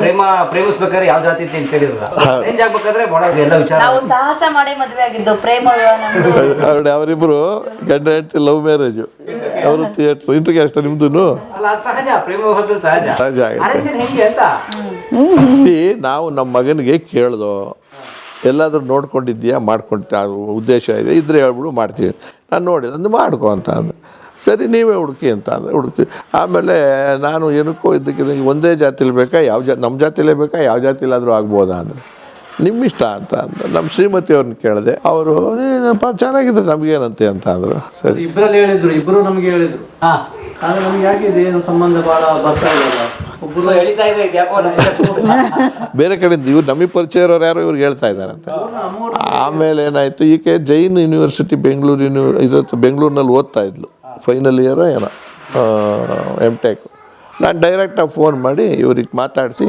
ಪ್ರೇಮ ಪ್ರೇಮಿಸ್ಬೇಕಾದ್ರೆ ಯಾವ ಜಾತಿ ಅಂತ ಕೇಳಿರಲ್ಲ. ಚೇಂಜ್ ಆಗ್ಬೇಕಾದ್ರೆ ಬಹಳ ಎಲ್ಲ ವಿಚಾರ. ನಾವು ಸಾಹಸ ಮಾಡೇ ಮದುವೆ ಆಗಿದ್ದು ಪ್ರೇಮ ವಿವಾಹ ನಮ್ದು? ಅವ್ರು ಅವರಿಬ್ಬರು ಗಂಡ ಹೆಂಡತಿ ಲವ್ ಮ್ಯಾರೇಜ್ ಅವರು ಥಿಯೇಟರ್ ಇಂಟ್ರಿಗೆ ಅಷ್ಟೇ ನಿಮ್ದು ಅಲ್ಲ ಅದು ಸಹಜ. ಪ್ರೇಮ ವಿವಾಹದಲ್ಲಿ ಸಹಜ. ಸಹಜ ಆಗುತ್ತೆ ಅರೇಂಜ್ ಹೆಂಗೆ ಅಂತ? ಸಿ ನಾವು ನಮ್ಮ ಮಗನಿಗೆ ಕೇಳ್ದೋ ಎಲ್ಲಾದರೂ ನೋಡ್ಕೊಂಡಿದ್ದೀಯಾ ಮಾಡ್ಕೊಂಡು ಉದ್ದೇಶ ಇದೆ ಇದ್ರೆ ಹೇಳ್ಬಿಡು ಮಾಡ್ತೀವಿ. ನಾನು ನೋಡಿದೆ ಅಂದು ಮಾಡ್ಕೊ ಅಂತ ಅಂದೆ. ಸರಿ ನೀವೇ ಹುಡುಕಿ ಅಂತ ಅಂದರೆ ಹುಡುಕಿ ಆಮೇಲೆ ನಾನು ಏನಕ್ಕೋ ಇದ್ದಕ್ಕಿದ್ದ ಒಂದೇ ಜಾತಿಲಿ ಬೇಕಾ ಯಾವ ಜಾ ನಮ್ಮ ಜಾತಿಲೇ ಬೇಕಾ ಯಾವ ಜಾತಿಲಾದರೂ ಆಗ್ಬೋದಾ ಅಂದರೆ. ನಿಮ್ಮಿಷ್ಟ ಅಂತ ಅಂದ. ನಮ್ಮ ಶ್ರೀಮತಿ ಅವ್ರನ್ನ ಕೇಳಿದೆ ಅವರು ಏನಪ್ಪ ಚೆನ್ನಾಗಿದ್ರು ನಮಗೇನಂತೆ ಅಂತ ಅಂದರು. ಸರಿ. ಇಬ್ಬರಲ್ಲಿ ಹೇಳಿದ್ರು ಇಬ್ಬರು ನಮಗೆ ಹೇಳಿದ್ರು. ಹಾಂ. ಆದರೆ ನಮಗೆ ಯಾಕಿದೆ ಏನು ಸಂಬಂಧ ಭಾಳ ಬರ್ತಾ ಇಲ್ಲ ಒಬ್ಬರು ಎಳಿತಾ ಇದೆ ಇದು ಯಾಕೋ ಬೇರೆ ಕಡೆಯಿಂದ ಇವ್ರು ನಮಗೆ ಪರಿಚಯ ಇರೋರು ಯಾರು ಇವ್ರಿಗೆ ಹೇಳ್ತಾ ಇದ್ದಾರಂತೆ ಆಮೇಲೆ ಏನಾಯಿತು ಈಕೆ ಜೈನ್ ಯೂನಿವರ್ಸಿಟಿ ಬೆಂಗಳೂರು ಯೂನಿವರ್ ಇದು ಬೆಂಗಳೂರಿನಲ್ಲಿ ಓದ್ತಾ ಇದ್ಲು. ಫೈನಲ್ ಇಯರೋ ಏನೋ ಎಂ ಟೆಕ್ ನಾನು ಡೈರೆಕ್ಟಾಗಿ ಫೋನ್ ಮಾಡಿ ಇವ್ರಿಗೆ ಮಾತಾಡಿಸಿ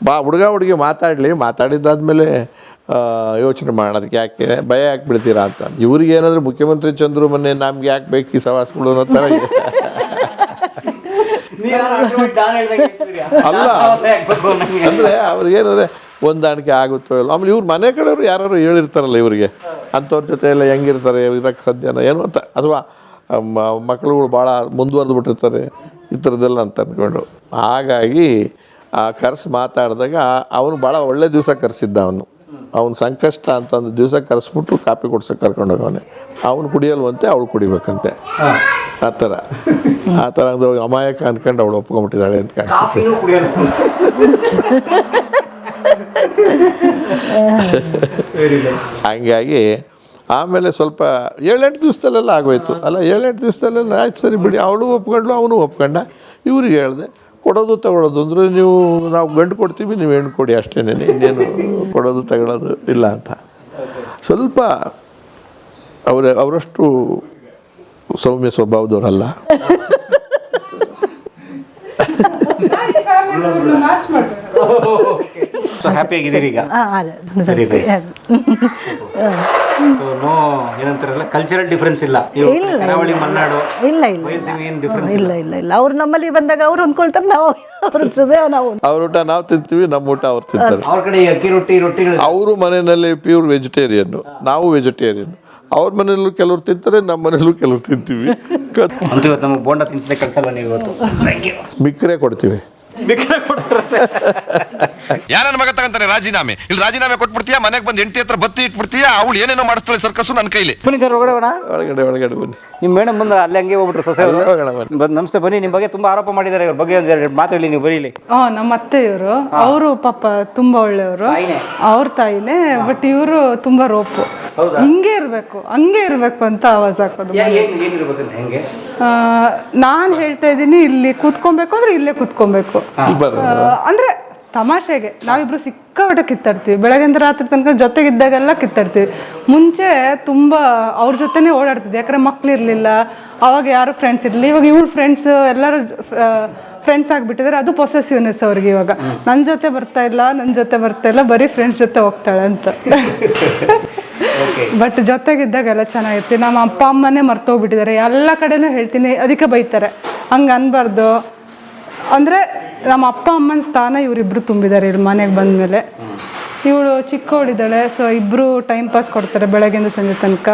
ಬಾ ಹುಡುಗ ಹುಡುಗಿ ಮಾತಾಡಲಿ ಮಾತಾಡಿದ್ದಾದಮೇಲೆ ಯೋಚನೆ ಮಾಡೋದಕ್ಕೆ ಯಾಕೆ ಭಯ ಯಾಕೆ ಬಿಡ್ತೀರಾ ಅಂತ. ಇವ್ರಿಗೆ ಏನಾದರೂ ಮುಖ್ಯಮಂತ್ರಿ ಚಂದ್ರು ಮೊನ್ನೆ ನಮ್ಗೆ ಯಾಕೆ ಬೇಕು ಈ ಸವಾಸ್ಗಳು ಅನ್ನೋ ಥರ ಅಲ್ಲ. ಅಂದರೆ ಅವ್ರಿಗೆ ಏನಂದರೆ ಹೊಂದಾಣಿಕೆ ಆಗುತ್ತೋ ಇಲ್ಲ ಆಮೇಲೆ ಇವ್ರ ಮನೆ ಕಡೆಯವರು ಯಾರು ಹೇಳಿರ್ತಾರಲ್ಲ ಇವರಿಗೆ ಅಂಥವ್ರ ಜೊತೆ ಎಲ್ಲ ಹೆಂಗಿರ್ತಾರೆ ಇರಕ್ಕೆ ಸದ್ಯನ ಏನು ಅಂತ ಅಥವಾ ಮಕ್ಕಳುಗಳು ಭಾಳ ಮುಂದುವರೆದು ಬಿಟ್ಟಿರ್ತಾರೆ ಈ ಥರದ್ದೆಲ್ಲ ಅಂತ ಅಂದ್ಕೊಂಡು. ಹಾಗಾಗಿ ಆ ಕರ್ಸಿ ಮಾತಾಡಿದಾಗ ಅವನು ಭಾಳ ಒಳ್ಳೆ ದಿವಸ ಕರೆಸಿದ್ದ ಅವನು. ಅವನು ಸಂಕಷ್ಟ ಅಂತಂದು ದಿವಸ ಕರೆಸ್ಬಿಟ್ಟು ಕಾಪಿ ಕೊಡ್ಸಕ್ಕೆ ಕರ್ಕೊಂಡು ಹೋಗವನೆ. ಅವನು ಕುಡಿಯಲ್ವಂತೆ ಅವಳು ಕುಡಿಬೇಕಂತೆ. ಆ ಥರ. ಆ ಥರ ಅಂದ್ರೆ ಅಮಾಯಕ ಅಂದ್ಕೊಂಡು ಅವಳು ಒಪ್ಕೊಂಡ್ಬಿಟ್ಟಿದ್ದಾಳೆ ಅಂತ ಕಾಣಿಸುತ್ತೆ. ಹಂಗಾಗಿ ಆಮೇಲೆ ಸ್ವಲ್ಪ ಏಳೆಂಟು ದಿವಸದಲ್ಲೆಲ್ಲ ಆಗೋಯ್ತು. ಅಲ್ಲ ಏಳೆಂಟು ದಿವಸದಲ್ಲೆಲ್ಲ ಆಯ್ತು ಸರಿ ಬಿಡಿ. ಅವಳು ಒಪ್ಕೊಂಡ್ಲು ಅವನು ಒಪ್ಕೊಂಡ. ಇವ್ರಿಗೆ ಹೇಳಿದೆ ಕೊಡೋದು ತಗೊಳ್ಳೋದು. ಅಂದರೆ ನೀವು ನಾವು ಗಂಡು ಕೊಡ್ತೀವಿ ನೀವು ಹೆಣ್ಣು ಕೊಡಿ ಅಷ್ಟೇನೆ. ಇನ್ನೇನು ಕೊಡೋದು ತಗೊಳ್ಳೋದು ಇಲ್ಲ ಅಂತ. ಸ್ವಲ್ಪ ಅವರ ಅವರಷ್ಟು ಸೌಮ್ಯ ಸ್ವಭಾವದವರಲ್ಲ. ಹ್ಯಾಪಿ ಆಗಿದ್ದೀರಿ ಈಗ. ನೋ ಏನಂತಾರಲ್ಲ ಕಲ್ಚರಲ್ ಡಿಫ್ರೆನ್ಸ್ ಇಲ್ಲ. ಇಲ್ಲ, ಕರಾವಳಿ ಮಲೆನಾಡು ಇಲ್ಲ ಇಲ್ಲ. ಬಯಲ್ಸೀಮೆ ಏನು ಡಿಫ್ರೆನ್ಸ್ ಇಲ್ಲ ಇಲ್ಲ? ಇಲ್ಲ ಅವ್ರು ನಮ್ಮಲ್ಲಿ ಬಂದಾಗ ಅವ್ರು ಅಂದ್ಕೊಳ್ತಾರೆ ನಾವು ಅವ್ರ ನಾವು ಅವ್ರ ಊಟ ನಾವು ತಿಂತೀವಿ ನಮ್ಮ ಊಟ ಅವ್ರು ತಿಂತಾರೆ. ಅವ್ರ ಕಡೆ ಅಕ್ಕಿ ರೊಟ್ಟಿ ರೊಟ್ಟಿಗಳು ಅವರು ಮನೆಯಲ್ಲಿ ಪ್ಯೂರ್ ವೆಜಿಟೇರಿಯನ್ ನಾವು ವೆಜಿಟೇರಿಯನ್ ಅವ್ರ ಮನೆಯಲ್ಲೂ ಕೆಲವ್ರು ತಿಂತಾರೆ ನಮ್ಮ ಮನೆಯಲ್ಲೂ ಕೆಲವ್ರು ತಿಂತೀವಿ. ನಮಗೆ ಬೋಂಡ ತಿನ್ಸದೆ ಕಳ್ಸಲ್ಲ ನೀವು ಇವತ್ತು? ಥ್ಯಾಂಕ್ ಯು ಮಿಕ್ರೆ ಕೊಡ್ತೀವಿ. ಭಿಕ್ಷೆ ಕೊಡ್ತಾರೆ. ಯಾರ ಮಗ ತಗಂತಾನೆ ರಾಜೀನಾಮೆ. ಇಲ್ಲಿ ರಾಜೀನಾಮೆ ಕೊಟ್ಬಿಡ್ತೀಯಾ? ಮನೆಗೆ ಬಂದು ಹೆಂಡತಿ ಹತ್ರ ಬತ್ತಿ ಇಟ್ಬಿಡ್ತೀಯಾ? ಅವಳು ಏನೇನೋ ಮಾಡಿಸ್ತಾಳೆ ಸರ್ಕಸ್ಸು ನನ್ನ ಕೈಲಿ. ಬನ್ನಿ ಸರ್ ಒಳಗಡೆ ಹೋಗೋಣ? ಒಳಗಡೆ ಒಳಗಡೆ ಬನ್ನಿ. ನಿಮ್ಮ ಮೇಡಮ್ ಬಂದು ಅಲ್ಲೇ ಹಂಗೆ ಹೋಗ್ಬಿಟ್ರು ಸೊಸೆ ಅಲ್ಲೇ ಹೋಗೋಣ ಬನ್ನಿ. ಬಂದು ನಮಸ್ತೆ ಬನ್ನಿ. ನಿಮ್ಮ ಬಗ್ಗೆ ತುಂಬಾ ಆರೋಪ ಮಾಡಿದ್ದಾರೆ. ಇವ್ರ ಬಗ್ಗೆ ಒಂದ್ ಎರಡು ಮಾತು ಹೇಳಿ ನೀವು ಬರೀಲಿ. ಆ ನಮ್ಮ ಅತ್ತೆ ಇವರು ಅವರು ಪಾಪ ತುಂಬಾ ಒಳ್ಳೆಯವರು. ಅವ್ರ ತಾಯಿನೇ ಬಟ್ ಇವರು ತುಂಬಾ ರೋಪು. ಹಿಂಗೆ ಇರ್ಬೇಕು ಹಂಗೆ ಇರ್ಬೇಕು ಅಂತ ಆವಾಜ್ ಹಾಕೋದು ಏನಿರ್ಬೇಕಂತ ಹೆಂಗೆ? ನಾನು ಹೇಳ್ತಾ ಇದ್ದೀನಿ ಇಲ್ಲಿ ಕೂತ್ಕೊಬೇಕು ಅಂದ್ರೆ ಇಲ್ಲೇ ಕೂತ್ಕೊಬೇಕು. ಅಂದ್ರೆ ತಮಾಷೆಗೆ ನಾವಿಬ್ರು ಸಿಕ್ಕಾಪಟ್ಟೆ ಕಿತ್ತಾಡ್ತೀವಿ ಬೆಳಗಿಂದ ರಾತ್ರಿ ತನಕ ಜೊತೆಗಿದ್ದಾಗೆಲ್ಲ ಕಿತ್ತಾಡ್ತೀವಿ ಮುಂಚೆ ತುಂಬಾ ಅವ್ರ ಜೊತೆನೇ ಓಡಾಡ್ತಿದ್ದೆ. ಯಾಕಂದ್ರೆ ಮಕ್ಳು ಇರಲಿಲ್ಲ ಅವಾಗ ಯಾರು ಫ್ರೆಂಡ್ಸ್ ಇರಲಿಲ್ಲ. ಇವಾಗ ಇವಳು ಫ್ರೆಂಡ್ಸ್ ಎಲ್ಲರೂ ಫ್ರೆಂಡ್ಸ್ ಆಗಿಬಿಟ್ಟಿದ್ದಾರೆ ಅದು ಪೊಸೆಸಿವ್ನೆಸ್ ಅವ್ರಿಗೆ ಇವಾಗ. ನನ್ನ ಜೊತೆ ಬರ್ತಾ ಇಲ್ಲ ನನ್ನ ಜೊತೆ ಬರ್ತಾ ಇಲ್ಲ ಬರೀ ಫ್ರೆಂಡ್ಸ್ ಜೊತೆ ಹೋಗ್ತಾಳೆ ಅಂತ. ಬಟ್ ಜೊತೆಗಿದ್ದಾಗೆಲ್ಲ ಚೆನ್ನಾಗಿರ್ತೀವಿ. ನಮ್ಮ ಅಪ್ಪ ಅಮ್ಮನೇ ಮರ್ತೋಗ್ಬಿಟ್ಟಿದ್ದಾರೆ. ಎಲ್ಲ ಕಡೆನೂ ಹೇಳ್ತೀನಿ. ಅದಕ್ಕೆ ಬೈತಾರೆ. ಹಂಗೆ ಅನ್ಬಾರ್ದು. ಅಂದರೆ ನಮ್ಮ ಅಪ್ಪ ಅಮ್ಮನ ಸ್ಥಾನ ಇವರಿಬ್ರು ತುಂಬಿದ್ದಾರೆ ಇಲ್ಲಿ ಮನೆಗೆ ಬಂದಮೇಲೆ. ಇವಳು ಚಿಕ್ಕವಳಿದ್ದಾಳೆ ಸೊ ಇಬ್ಬರು ಟೈಮ್ ಪಾಸ್ ಕೊಡ್ತಾರೆ ಬೆಳಗ್ಗೆಯಿಂದ ಸಂಜೆ ತನಕ.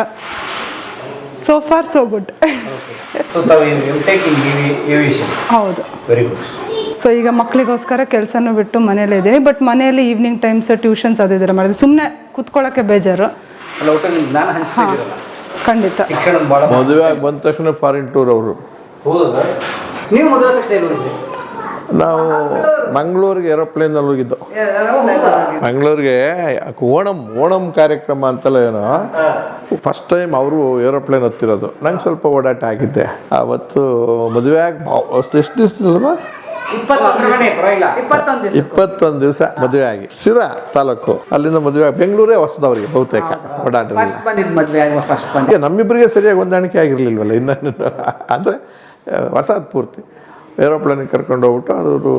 ಸೋ ಫಾರ್ ಸೋ ಗುಡ್ ಹೌದು. ವೆರಿ ಗುಡ್ ಸೊ ಈಗ ಮಕ್ಕಳಿಗೋಸ್ಕರ ಕೆಲಸನೂ ಬಿಟ್ಟು ಮನೇಲೇ ಇದ್ದೀನಿ ಬಟ್ ಮನೆಯಲ್ಲಿ ಈವ್ನಿಂಗ್ ಟೈಮ್ಸ್ ಟ್ಯೂಷನ್ಸ್ ಅದಿದ್ದಾರೆ ಮಾಡಿದ್ರು ಸುಮ್ಮನೆ ಕುತ್ಕೊಳ್ಳೋಕ್ಕೆ ಬೇಜಾರು. ಖಂಡಿತ. ಮದುವೆ ಆಗಿ ಬಂದ ತಕ್ಷಣ ಫಾರಿನ್ ಟೂರ್ ಅವರು. ಹೌದು ಸರ್? ನೀವು ನಾವು ಮಂಗಳೂರಿಗೆ ಏರೋಪ್ಲೇನಲ್ಲಿ ಹೋಗಿದ್ದು. ಮಂಗಳೂರಿಗೆ ಓಣಂ ಓಣಂ ಕಾರ್ಯಕ್ರಮ ಅಂತೆಲ್ಲ ಏನೋ. ಫಸ್ಟ್ ಟೈಮ್ ಅವರು ಏರೋಪ್ಲೇನ್ ಹತ್ತಿರೋದು. ನಂಗೆ ಸ್ವಲ್ಪ ಓಡಾಟ ಆಗಿದ್ದೆ. ಆವತ್ತು ಮದುವೆ ಆಗಿ ಎಷ್ಟು ದಿವಸದಲ್ವಾ ಪರವಾಗಿಲ್ಲ ಇಪ್ಪತ್ತೊಂದು ದಿವಸ ಇಪ್ಪತ್ತೊಂದು ದಿವಸ ಮದುವೆ ಆಗಿ. ಸಿರಾ ತಾಲೂಕು. ಅಲ್ಲಿಂದ ಮದುವೆ ಆಗಿ. ಬೆಂಗಳೂರೇ ಹೊಸದವ್ರಿಗೆ ಬಹುತೇಕ ಏ, ನಮ್ಮಿಬ್ಬರಿಗೆ ಸರಿಯಾಗಿ ಹೊಂದಾಣಿಕೆ ಆಗಿರ್ಲಿಲ್ವಲ್ಲ ಇನ್ನೂ? ಅಂದರೆ ಹೊಸದು ಪೂರ್ತಿ. ಏರೋಪ್ಲೇನಿಗೆ ಕರ್ಕೊಂಡು ಹೋಗ್ಬಿಟ್ಟು ಅವರು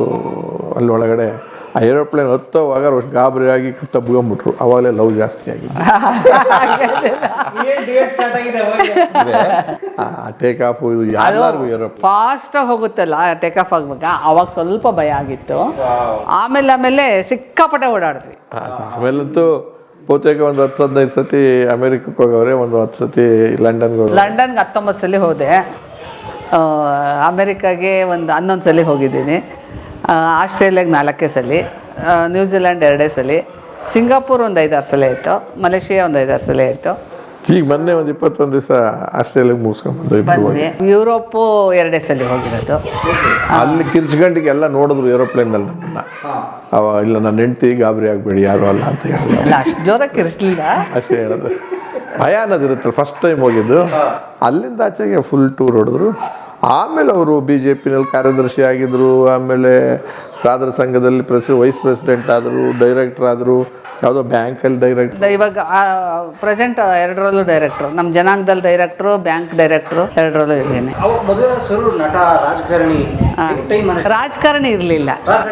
ಅಲ್ಲಿ ಒಳಗಡೆ ಆ ಏರೋಪ್ಲೇನ್ ಹತ್ತೋವಾಗ ಅಷ್ಟು ಗಾಬರಿ ಆಗಿ ತಬ್ಕೊಂಬಿಟ್ರು ಅವಾಗಲೇ ಲವ್ ಜಾಸ್ತಿ ಆಗಿತ್ತು. ಸ್ಟಾರ್ಟ್ ಆಗಿದೆ ಅವಾಗ? ಆ ಟೇಕ್ ಆಫ್ ಇದು ಎಲ್ಲರಿಗೂ ಏರೋಪ್ಲೇನ್. ಫಾಸ್ಟ್ ಹೋಗುತ್ತಲ್ಲ ಟೇಕ್ ಆಫ್ ಆಗ್ಬೇಕ ಅವಾಗ ಸ್ವಲ್ಪ ಭಯ ಆಗಿತ್ತು. ಆಮೇಲೆ ಆಮೇಲೆ ಸಿಕ್ಕಾಪಟ್ಟೆ ಓಡಾಡಿದ್ವಿ. ಆಮೇಲಂತೂ ಬಹುತೇಕ ಒಂದು ಹತ್ತು ಹದಿನೈದು ಸತಿ ಅಮೆರಿಕಕ್ಕೆ ಹೋಗವ್ರೆ ಒಂದು ಹತ್ತು ಸತಿ ಲಂಡನ್ಗೆ ಹೋಗಿ ಲಂಡನ್ಗೆ ಹತ್ತೊಂಬತ್ತು ಸಲ ಹೋದೆ. ಅಮೆರಿಕಾಗೆ ಒಂದು ಹನ್ನೊಂದು ಸಲ ಹೋಗಿದ್ದೀನಿ. ಆಸ್ಟ್ರೇಲಿಯಾಗೆ ನಾಲ್ಕೇ ಸಲ ನ್ಯೂಜಿಲ್ಯಾಂಡ್ ನ್ಯೂಜಿಲೆಂಡ್ ಎರಡೇ ಸಲ ಸಿಂಗಾಪುರ್ ಒಂದು ಐದಾರು ಸಲ ಆಯಿತು ಮಲೇಷಿಯಾ ಒಂದು ಐದಾರು ಸಲ ಆಯಿತು ಈಗ ಮೊನ್ನೆ ಒಂದು ಇಪ್ಪತ್ತೊಂದು ದಿವಸ ಆಸ್ಟ್ರೇಲಿಯಾಗೆ ಮುಗಿಸ್ಕೊಂಡ್ಬಂದು ಯುರೋಪು ಎರಡೇ ಸಲ ಹೋಗಿರೋದು. ಅಲ್ಲಿ ಕಿರ್ಚ್ಗಂಡಿಗೆ ಎಲ್ಲ ನೋಡಿದ್ರು ಏರೋಪ್ಲೇನಲ್ಲಿ ನಮ್ಮನ್ನ. ಅವ ಇಲ್ಲ ನನ್ನ ಹೆಂಡತಿ ಗಾಬರಿ ಆಗಬೇಡಿ ಯಾರು ಅಲ್ಲ ಅಂತ ಹೇಳಿ. ಅಷ್ಟು ಜೋರಾಗಿ ಇರಿಸಲಿಲ್ಲ ಅಷ್ಟೇ ಹೇಳೋದು. ಭಯ ಅನ್ನೋದಿರುತ್ತಲ್ಲ ಫಸ್ಟ್ ಟೈಮ್ ಹೋಗಿದ್ದು. ಅಲ್ಲಿಂದ ಆಚೆಗೆ ಫುಲ್ ಟೂರ್ ಹೊಡೆದ್ರು. ಆಮೇಲೆ ಅವರು ಬಿ ಜೆ ಪಿನಲ್ಲಿ ಕಾರ್ಯದರ್ಶಿ ಆಗಿದ್ರು ಆಮೇಲೆ ಸಾಧನ ಸಂಘದಲ್ಲಿ ಪ್ರೆಸಿ ವೈಸ್ ಪ್ರೆಸಿಡೆಂಟ್ ಆದರು ಡೈರೆಕ್ಟರ್ ಆದರು ಯಾವುದೋ ಬ್ಯಾಂಕಲ್ಲಿ ಡೈರೆಕ್ಟರ್ ಇವಾಗ ಪ್ರೆಸೆಂಟ್ ಎರಡರಲ್ಲೂ ಡೈರೆಕ್ಟ್ರು ನಮ್ಮ ಜನಾಂಗದಲ್ಲಿ ಡೈರೆಕ್ಟ್ರು ಬ್ಯಾಂಕ್ ಡೈರೆಕ್ಟ್ರು ಎರಡರಲ್ಲೂ ಇದ್ದೀನಿ. ಅವಾಗ ಮದುವೆ ಸರು ನಟ ರಾಜಕಾರಣಿ ಟೈಮ್ ರಾಜಕಾರಣಿ ಇರಲಿಲ್ಲ.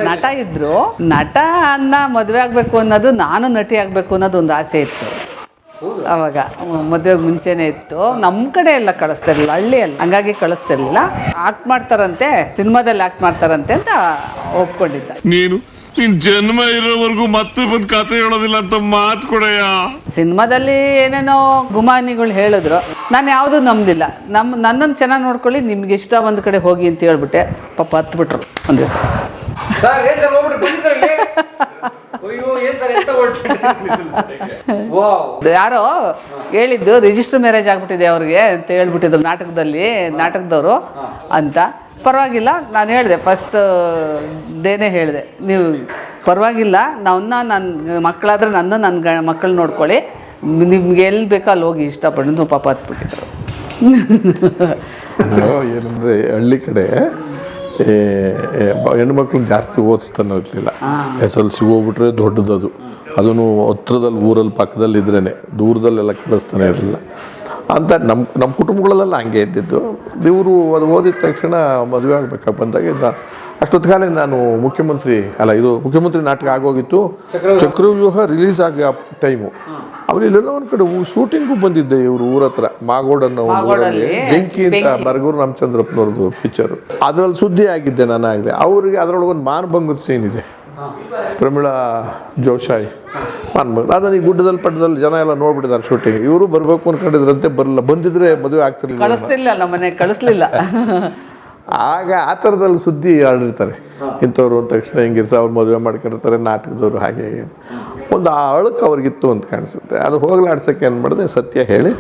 ನಟ ಇದ್ರು. ನಟ ಅನ್ನ ಮದುವೆ ಆಗಬೇಕು ಅನ್ನೋದು ನಾನು ನಟಿ ಆಗಬೇಕು ಅನ್ನೋದು ಒಂದು ಆಸೆ ಇತ್ತು. ಅವಾಗ ಮದುವೆಗೆ ಮುಂಚೆನೇ ಇತ್ತು. ನಮ್ಮ ಕಡೆ ಎಲ್ಲ ಕಳಿಸ್ತಿರ್ಲಿಲ್ಲ ಹಳ್ಳಿಯಲ್ಲಿ ಹಂಗಾಗಿ ಕಳಿಸ್ತಿರ್ಲಿಲ್ಲ. ಆಕ್ಟ್ ಮಾಡ್ತಾರಂತೆ ಸಿನಿಮಾದಲ್ಲಿ ಆಕ್ಟ್ ಮಾಡ್ತಾರಂತೆ ಅಂತ ಒಪ್ಕೊಂಡಿದ್ದ. ನೀನು ನಿನ್ ಜನ್ಮ ಇರೋವರೆಗೂ ಮತ್ತೆ ಬಂದು ಕತೆ ಹೇಳೋದಿಲ್ಲ ಅಂತ ಮಾತು ಕೊಡಯ್ಯ. ಸಿನಿಮಾದಲ್ಲಿ ಏನೇನೋ ಗುಮಾನಿಗಳು ಹೇಳಿದ್ರು. ನಾನು ಯಾವುದು ನಂಬಲಿಲ್ಲ. ನಮ್ಮ ನನ್ನನ್ನು ಚೆನ್ನಾಗಿ ನೋಡ್ಕೊಳ್ಳಿ ನಿಮ್ಗೆ ಇಷ್ಟ ಒಂದು ಕಡೆ ಹೋಗಿ ಅಂತ ಹೇಳ್ಬಿಟ್ಟೆ. ಪಾಪ ಹತ್ಬಿಟ್ರು ಒಂದು ದಿವಸ. ಯಾರೋ ಹೇಳಿದ್ದು ರಿಜಿಸ್ಟರ್ ಮ್ಯಾರೇಜ್ ಆಗ್ಬಿಟ್ಟಿದೆ ಅವ್ರಿಗೆ ಅಂತ ಹೇಳ್ಬಿಟ್ಟಿದ್ರು ನಾಟಕದಲ್ಲಿ ನಾಟಕದವರು ಅಂತ. ಪರವಾಗಿಲ್ಲ ನಾನು ಹೇಳಿದೆ ಫಸ್ಟ್ ದೇನೇ ಹೇಳಿದೆ. ನೀವು ಪರವಾಗಿಲ್ಲ ನನ್ನ ನನ್ನ ಮಕ್ಕಳಾದ್ರೆ ನನ್ನ ನನ್ನ ಗ ಮಕ್ಕಳು ನೋಡ್ಕೊಳ್ಳಿ. ನಿಮ್ಗೆ ಎಲ್ಲಿ ಬೇಕೋ ಅಲ್ಲಿ ಹೋಗಿ ಇಷ್ಟಪಟ್ಟು ಪಾಪ ಹತ್ಬಿಟ್ಟಿದ್ರು ಏನಂದರೆ ಹಳ್ಳಿ ಕಡೆ ಏ, ಮಕ್ಕಳು ಜಾಸ್ತಿ ಓದಿಸ್ತಾನೆ ಇರಲಿಲ್ಲ. ಎಸ್ ಎಲ್ ಸಿ ಹೋಗ್ಬಿಟ್ರೆ ದೊಡ್ಡದದು. ಅದನ್ನು ಹತ್ರದಲ್ಲಿ ಊರಲ್ಲಿ ಪಕ್ಕದಲ್ಲಿ ಇದ್ರೇ ದೂರದಲ್ಲೆಲ್ಲ ಕಳಿಸ್ತಾನೆ ಇರಲಿಲ್ಲ. ಅಂತ ನಮ್ಮ ನಮ್ಮ ಕುಟುಂಬಗಳಲ್ಲೆಲ್ಲ ಹಂಗೆ ಇದ್ದಿದ್ದು. ಇವರು ಅದು ಓದಿದ ತಕ್ಷಣ ಮದುವೆ ಆಗ್ಬೇಕಾಗಿ ಬಂದಾಗ ಇದ್ದ ಕಾಲ ನಾನು ಮುಖ್ಯಮಂತ್ರಿ ಅಲ್ಲ ಇದು ಮುಖ್ಯಮಂತ್ರಿ ನಾಟಕ ಆಗೋಗಿತ್ತು. ಚಕ್ರವ್ಯೂಹ. ರಿಲೀಸ್ ಆಗಿ ಟೈಮು ಅವ್ರು ಇಲ್ಲೆಲ್ಲ ಒಂದು ಕಡೆ ಶೂಟಿಂಗು ಬಂದಿದ್ದೆ ಇವರು ಊರ ಹತ್ರ. ಮಾಗೋಡ್ ಅನ್ನೋ ಒಂದು ಊರಲ್ಲಿ. ಬೆಂಕಿ ಅಂತ ಬರಗೂರು ರಾಮಚಂದ್ರಪ್ಪನವ್ರದ್ದು ಪಿಕ್ಚರು ಅದರಲ್ಲಿ ಸುದ್ದಿ ಆಗಿದ್ದೆ ನಾನಾಗಲಿ ಅವ್ರಿಗೆ ಅವರಿಗೆ ಒಂದು ಮಾನಭಂಗದ ಸೀನ್ ಇದೆ. ಪ್ರಮೀಳಾ ಜೋಶಾಯಿ. ಮಾನಭಂಗ. ಅದನ್ನ ಈ ಗುಡ್ಡದಲ್ಲಿ ಪಟ್ಟದಲ್ಲಿ ಜನ ಎಲ್ಲ ನೋಡ್ಬಿಟ್ಟಿದ್ದಾರೆ ಶೂಟಿಂಗ್ ಇವರು ಬರಬೇಕು ಅನ್ಕೊಂಡಿದ್ರಂತೆ ಬರಲ್ಲ ಬಂದಿದ್ರೆ ಮದುವೆ ಆಗ್ತಿರ್ಲಿಲ್ಲ. ಕಳಿಸ್ಲಿಲ್ಲ. ಆಗ ಆ ಥರದಲ್ಲಿ ಸುದ್ದಿ ಹರಡಿರ್ತಾರೆ ಇಂಥವ್ರು ಅಂದ ತಕ್ಷಣ ಹೆಂಗಿರ್ತಾರೆ ಅವ್ರು ಮದುವೆ ಮಾಡ್ಕೊಂಡಿರ್ತಾರೆ ನಾಟಕದವರು ಹಾಗೆ ಹೇಗೆ ಅಂತ. ಒಂದು ಆ ಅಳುಕು ಅವ್ರಿಗಿತ್ತು ಅಂತ ಕಾಣಿಸುತ್ತೆ. ಅದು ಹೋಗ್ಲಾಡ್ಸೋಕ್ಕೆ ಏನು ಮಾಡಿದೆ? ಸತ್ಯ ಹೇಳಿ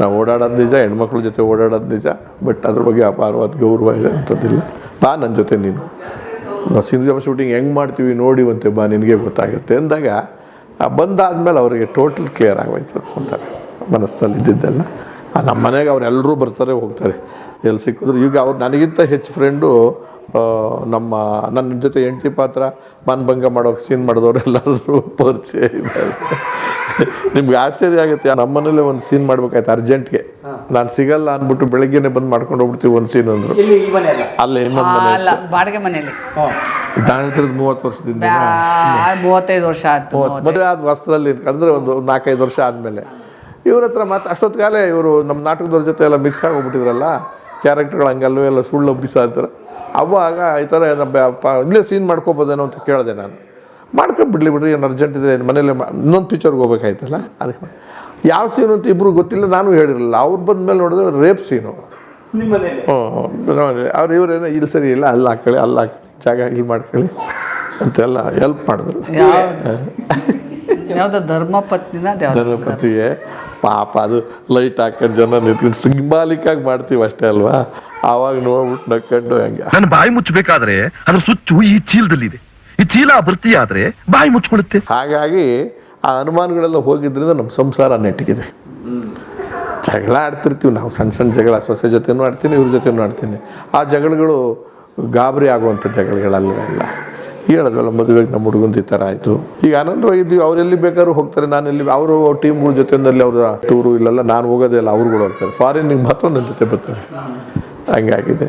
ನಾವು ಓಡಾಡೋದು ನಿಜ ಹೆಣ್ಮಕ್ಳ ಜೊತೆ ಓಡಾಡೋದು ನಿಜ ಬಟ್ ಅದ್ರ ಬಗ್ಗೆ ಅಪಾರವಾದ ಗೌರವ ಇದೆ ಅಂಥದ್ದಿಲ್ಲ. ಬಾ ನನ್ನ ಜೊತೆ ನೀನು. ನಾವು ಸಿನಿಮಾ ಶೂಟಿಂಗ್ ಹೆಂಗೆ ಮಾಡ್ತೀವಿ ನೋಡಿ ನೋಡಿವಂತೆ ಬಾ ನಿನಗೆ ಗೊತ್ತಾಗುತ್ತೆ ಅಂದಾಗ ಬಂದಾದ್ಮೇಲೆ ಅವರಿಗೆ ಟೋಟಲ್ ಕ್ಲಿಯರ್ ಆಗೋಯ್ತು ಅಂತಾರೆ. ಮನಸ್ಸಿನಲ್ಲಿ ಇದ್ದಿದ್ದೆಲ್ಲ ನಮ್ಮ ಮನೆಗೆ ಅವರೆಲ್ಲರೂ ಬರ್ತಾರೆ ಹೋಗ್ತಾರೆ. ಎಲ್ಲಿ ಸಿಕ್ಕಿದ್ರು. ಈಗ ಅವ್ರು ನನಗಿಂತ ಹೆಚ್ಚು ಫ್ರೆಂಡು ನಮ್ಮ ನನ್ನ ಜೊತೆ ಹೆಂಡತಿ ಪಾತ್ರ ಮನ್ಭಂಗ ಮಾಡೋಕೆ ಸೀನ್ ಮಾಡಿದವರೆಲ್ಲರೂ ಪರಿಚಯ ಇದ್ದಾರೆ. ನಿಮ್ಗೆ ಆಶ್ಚರ್ಯ ಆಗುತ್ತೆ ನಮ್ಮ ಮನೇಲೆ ಒಂದು ಸೀನ್ ಮಾಡ್ಬೇಕಾಯ್ತು ಅರ್ಜೆಂಟ್ಗೆ. ನಾನು ಸಿಗಲ್ಲ ಅಂದ್ಬಿಟ್ಟು ಬೆಳಗ್ಗೆನೆ ಬಂದು ಮಾಡ್ಕೊಂಡು ಹೋಗ್ಬಿಡ್ತೀವಿ ಒಂದು ಸೀನ್ ಅಂದರು. ಅಲ್ಲೇ ಇನ್ನೊಂದು ಮನೆ ಬಾಡಿಗೆ ಮನೆಯಲ್ಲಿ. ದಾಣಿತ್ರದ ಮೂವತ್ತು ವರ್ಷದಿಂದ. ಮೂವತ್ತೈದು ವರ್ಷ ಆಯ್ತು ಮೂವತ್ತು ಮದುವೆ ಆದ ವಸ್ತ್ರದಲ್ಲಿ ಕಂಡ್ರೆ ಒಂದು ನಾಲ್ಕೈದು ವರ್ಷ ಆದಮೇಲೆ. ಇವ್ರ ಹತ್ರ ಮತ್ತೆ ಅಷ್ಟೊತ್ತಿಗಾಲೇ ಇವರು ನಮ್ಮ ನಾಟಕದವ್ರ ಜೊತೆ ಎಲ್ಲ ಮಿಕ್ಸ್ ಆಗೋಗ್ಬಿಟ್ಟಿದ್ರಲ್ಲ ಕ್ಯಾರೆಕ್ಟರ್ಗಳು ಹಂಗಲ್ವೇ ಎಲ್ಲ ಸುಳ್ಳು ಹಬ್ಬಿಸ ಅಂತಾರೆ ಅವಾಗ ಈ ಥರ ಪ- ಇಲ್ಲೇ ಸೀನ್ ಮಾಡ್ಕೋಬೋದೇನೋ ಅಂತ ಕೇಳಿದೆ ನಾನು. ಮಾಡ್ಕೊಂಡ್ಬಿಡ್ಲಿ ಬಿಡ್ರಿ ಏನು ಅರ್ಜೆಂಟ್ ಇದೆ ಮನೇಲೆ ಇನ್ನೊಂದು ಪಿಕ್ಚರ್ಗೆ ಹೋಗ್ಬೇಕಾಯ್ತಲ್ಲ? ಅದಕ್ಕೆ ಯಾವ ಸೀನು ಅಂತ ಇಬ್ಬರು ಗೊತ್ತಿಲ್ಲ ನಾನು ಹೇಳಿರಲಿಲ್ಲ. ಅವ್ರು ಬಂದ್ಮೇಲೆ ನೋಡಿದ್ರೆ ರೇಪ್ ಸೀನು ಹ್ಞೂ ಅವ್ರು ಇವರೇನೋ ಇಲ್ಲಿ ಸರಿ ಇಲ್ಲ ಅಲ್ಲಿ ಹಾಕೊಳ್ಳಿ ಅಲ್ಲಿ ಹಾಕಿ ಜಾಗ ಇಲ್ಲಿ ಮಾಡ್ಕೊಳ್ಳಿ ಅಂತೆಲ್ಲ ಹೆಲ್ಪ್ ಮಾಡಿದ್ರು. ಯಾವ್ದೋ? ಧರ್ಮ ಪತ್ನಿನ ಅದ್ ಯಾವ್ದೋ? ಧರ್ಮಪತಿಗೆ ಪಾಪ ಅದು ಲೈಟ್ ಹಾಕೊಂಡು ಜನ ನಿಂತ್ಕೊಂಡು ಸಿಂಬಾಲಿಕ್ ಆಗಿ ಮಾಡ್ತೀವಿ ಅಷ್ಟೇ ಅಲ್ವಾ? ಆವಾಗ ನೋಡ್ಬಿಟ್ಟು ನಕ್ಕೊಂಡು ಹಂಗೆ. ನನ್ನ ಬಾಯಿ ಮುಚ್ಚಬೇಕಾದ್ರೆ ಅದ್ರ ಸುಚ್ಚು ಈ ಚೀಲದಲ್ಲಿದೆ. ಈ ಚೀಲ ಆದ್ರೆ ಬಾಯಿ ಮುಚ್ಕೊಳ್ಳುತ್ತೆ ಹಾಗಾಗಿ ಆ ಅನುಮಾನಗಳೆಲ್ಲ ಹೋಗಿದ್ರಿಂದ ನಮ್ಮ ಸಂಸಾರ ನೆಟ್ಟಿಗಿದೆ. ಜಗಳ ಆಡ್ತಿರ್ತೀವಿ ನಾವು ಸಣ್ಣ ಸಣ್ಣ ಜಗಳ ಸೊಸೆ ಜೊತೆನೂ ಆಡ್ತೀನಿ ಇವ್ರ ಜೊತೆನೂ ಆಡ್ತೀನಿ. ಆ ಜಗಳಗಳು ಗಾಬರಿ ಆಗುವಂಥ ಜಗಳಗಳಲ್ವೆಲ್ಲ ಹೇಳಿದ್ವಲ್ಲ ಮದುವೆಗೆ ನಮ್ಮ ಹುಡುಗಂದು ಈ ಥರ ಆಯಿತು. ಈಗ ಆನಂದವಾಗಿದ್ವಿ ಅವ್ರು ಎಲ್ಲಿ ಬೇಕಾದ್ರೂ ಹೋಗ್ತಾರೆ, ನಾನು ಎಲ್ಲಿ ಅವರು ಟೀಮ್ಗಳ ಜೊತೆಯಲ್ಲಿ ಅವ್ರ ಟೂರು ಇಲ್ಲೆಲ್ಲ ನಾನು ಹೋಗೋದೇ ಇಲ್ಲ, ಅವ್ರುಗಳು ಹೋಗ್ತಾರೆ. ಫಾರಿನ್ನಿಗೆ ಮಾತ್ರ ನನ್ನ ಜೊತೆ ಬರ್ತಾರೆ. ಹಂಗಾಗಿದೆ.